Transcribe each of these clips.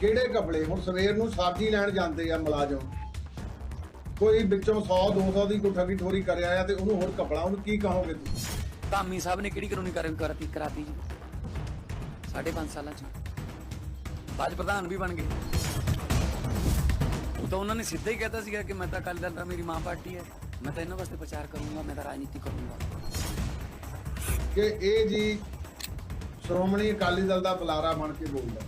ਕਿਹੜੇ ਕਪੜੇ? ਹੁਣ ਸਵੇਰ ਨੂੰ ਸਬਜ਼ੀ ਲੈਣ ਜਾਂਦੇ ਆ ਮੁਲਾਜ਼ਮ। ਕੋਈ ਵਿੱਚੋਂ 100 200 ਦੀ ਕੋਈ ਠੱਗੀ ਠੋਰੀ ਕਰਿਆ ਆ ਤੇ ਉਹਨੂੰ ਹੋਰ ਕਪੜਾ ਉਹਨੂੰ ਕੀ ਕਹੋਗੇ ਤੁਸੀਂ? ਧਾਮੀ ਸਾਹਿਬ ਨੇ ਕਿਹੜੀ ਕਾਨੂੰਨੀ ਕਾਰਵਾਈ ਕਰਾਤੀ ਕਰਾਤੀ ਜੀ? ਸਾਢੇ ਪੰਜ ਸਾਲਾਂ ਚ। ਬਾਜ ਪ੍ਰਧਾਨ ਵੀ ਬਣ ਗਏ। ਉਹ ਤਾਂ ਉਹਨਾਂ ਨੇ ਸਿੱਧਾ ਹੀ ਕਹਿਤਾ ਸੀਗਾ ਕਿ ਮੈਂ ਤਾਂ ਅਕਾਲੀ ਦਲ ਦਾ ਮੇਰੀ ਮਾਂ ਪਾਰਟੀ ਹੈ। ਮੈਂ ਤਾਂ ਇਹਨਾਂ ਵਾਸਤੇ ਪ੍ਰਚਾਰ ਕਰੂੰਗਾ ਮੈਂ ਤਾਂ ਰਾਜਨੀਤੀ ਕਰੂੰਗਾ। ਕਿ ਇਹ ਜੀ ਸ਼੍ਰੋਮਣੀ ਅਕਾਲੀ ਦਲ ਦਾ ਬੁਲਾਰਾ ਬਣ ਕੇ ਬੋਲਦਾ।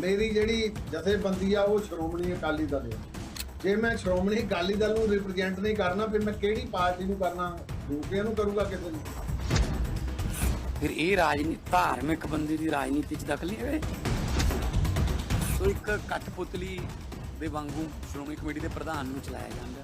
ਮੇਰੀ ਜਿਹੜੀ ਜਥੇਬੰਦੀ ਆ, ਉਹ ਸ਼੍ਰੋਮਣੀ ਅਕਾਲੀ ਦਲ ਹੈ ਜੇ ਮੈਂ ਸ਼੍ਰੋਮਣੀ ਅਕਾਲੀ ਦਲ ਨੂੰ ਰਿਪਰੈਜ਼ੈਂਟ ਨਹੀਂ ਕਰਨਾ, ਫਿਰ ਮੈਂ ਕਿਹੜੀ ਪਾਰਟੀ ਨੂੰ ਕਰਨਾ? ਦੂਸਰਿਆਂ ਨੂੰ ਕਰੂੰਗਾ ਕਿਸੇ ਨੂੰ। ਫਿਰ ਇਹ ਰਾਜਨੀਤੀ, ਧਾਰਮਿਕ ਬੰਦੇ ਦੀ ਰਾਜਨੀਤੀ ਚ ਦਖਲ ਨਹੀਂ ਹੋਵੇ ਸੋ ਇੱਕ ਕਠਪੁਤਲੀ ਦੇ ਵਾਂਗੂ ਸ਼੍ਰੋਮਣੀ ਕਮੇਟੀ ਦੇ ਪ੍ਰਧਾਨ ਨੂੰ ਚਲਾਇਆ ਜਾਂਦਾ।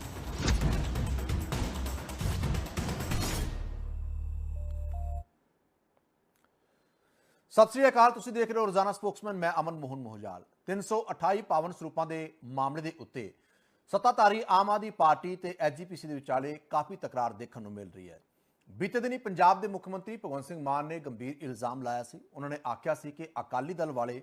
ਸਤਿ ਸ੍ਰੀ ਅਕਾਲ, ਤੁਸੀਂ ਦੇਖ ਰਹੇ ਹੋ ਰੋਜ਼ਾਨਾ ਸਪੋਕਸਮੈਨ, ਮੈਂ ਅਮਨ ਮੋਹਨ ਮੋਹਜਾਲ। 328 ਪਾਵਨ ਸਰੂਪਾਂ ਦੇ ਮਾਮਲੇ ਦੇ ਉੱਤੇ ਸੱਤਾਧਾਰੀ ਆਮ ਆਦਮੀ ਪਾਰਟੀ ਤੇ ਐਸਜੀਪੀਸੀ ਦੇ ਵਿਚਾਲੇ ਕਾਫੀ ਤਕਰਾਰ ਦੇਖਣ ਨੂੰ ਮਿਲ ਰਹੀ ਹੈ। ਬੀਤੇ ਦਿਨੀ ਪੰਜਾਬ ਦੇ ਮੁੱਖ ਮੰਤਰੀ ਭਗਵੰਤ ਸਿੰਘ ਮਾਨ ਨੇ ਗੰਭੀਰ ਇਲਜ਼ਾਮ ਲਾਇਆ ਸੀ। ਉਹਨਾਂ ਨੇ ਆਖਿਆ ਸੀ ਕਿ ਅਕਾਲੀ ਦਲ ਵਾਲੇ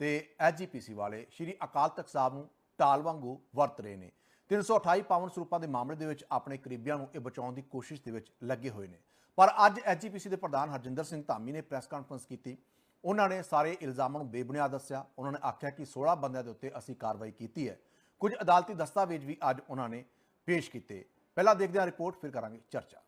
ਤੇ ਐਸਜੀਪੀਸੀ ਵਾਲੇ ਸ਼੍ਰੀ ਅਕਾਲ ਤਖਤ ਸਾਹਿਬ ਨੂੰ ਟਾਲ ਵਾਂਗੂ ਵਰਤ ਰਹੇ ਨੇ। 328 ਪਾਵਨ ਸਰੂਪਾਂ ਦੇ ਮਾਮਲੇ ਦੇ ਵਿੱਚ ਆਪਣੇ ਕਰੀਬੀਆਂ ਨੂੰ ਇਹ ਬਚਾਉਣ ਦੀ ਕੋਸ਼ਿਸ਼ ਦੇ ਵਿੱਚ ਲੱਗੇ ਹੋਏ ਨੇ। ਪਰ ਅੱਜ ਐਸਜੀਪੀਸੀ ਦੇ ਪ੍ਰਧਾਨ ਹਰਜਿੰਦਰ ਸਿੰਘ ਧਾਮੀ ਨੇ ਪ੍ਰੈਸ ਕਾਨਫਰੰਸ ਕੀਤੀ। ਉਹਨਾਂ ਨੇ ਸਾਰੇ ਇਲਜ਼ਾਮਾਂ ਨੂੰ ਬੇਬੁਨਿਆਦ ਦੱਸਿਆ। ਉਹਨਾਂ ਨੇ ਆਖਿਆ ਕਿ 16 ਬੰਦਿਆਂ ਦੇ ਉੱਤੇ ਅਸੀਂ ਕਾਰਵਾਈ ਕੀਤੀ ਹੈ। ਕੁਝ ਅਦਾਲਤੀ ਦਸਤਾਵੇਜ਼ ਵੀ ਅੱਜ ਉਹਨਾਂ ਨੇ ਪੇਸ਼ ਕੀਤੇ। ਪਹਿਲਾਂ ਦੇਖਦੇ ਹਾਂ ਰਿਪੋਰਟ, ਫਿਰ ਕਰਾਂਗੇ ਚਰਚਾ।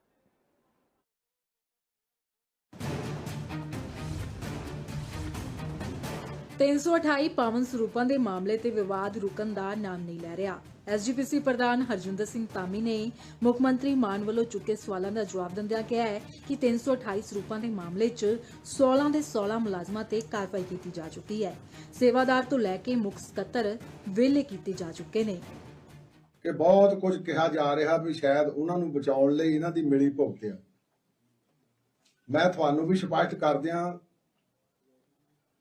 ਤਿੰਨ ਸੌ ਅਠਾਈ ਪਾਵਨ ਸਰੂਪਾਂ ਦੇ ਮਾਮਲੇ ਤੇ ਵਿਵਾਦ ਰੁਕਣ ਦਾ ਨਾਮ ਨਹੀਂ ਲੈ ਰਿਹਾ। ਐਸਜੀਪੀਸੀ ਪ੍ਰਧਾਨ ਹਰਜਿੰਦਰ ਸਿੰਘ ਧਾਮੀ ਨੇ ਮੁੱਖ ਮੰਤਰੀ ਮਾਨ ਵੱਲੋਂ ਚੁੱਕੇ ਸਵਾਲਾਂ ਦਾ ਜਵਾਬ ਦਿੰਦਿਆਂ ਕਿਹਾ ਹੈ ਕਿ 328 ਸਰੂਪਾਂ ਦੇ ਮਾਮਲੇ 'ਚ 16 ਦੇ 16 ਮੁਲਾਜ਼ਮਾਂ ਤੇ ਕਾਰਵਾਈ ਕੀਤੀ ਜਾ ਚੁੱਕੀ ਹੈ। ਸੇਵਾਦਾਰ ਤੋਂ ਲੈ ਕੇ ਮੁੱਖ ਸਕੱਤਰ ਵਿਹਲੇ ਕੀਤੇ ਜਾ ਚੁੱਕੇ ਨੇ। ਕਿ ਬਹੁਤ ਕੁਝ ਕਿਹਾ ਜਾ ਰਿਹਾ ਵੀ ਸ਼ਾਇਦ ਉਹਨਾਂ ਨੂੰ ਬਚਾਉਣ ਲਈ ਇਹਨਾਂ ਦੀ ਮਿਲੀ ਭੁਗਤ ਆ। ਮੈਂ ਤੁਹਾਨੂੰ ਵੀ ਸਪਸ਼ਟ ਕਰ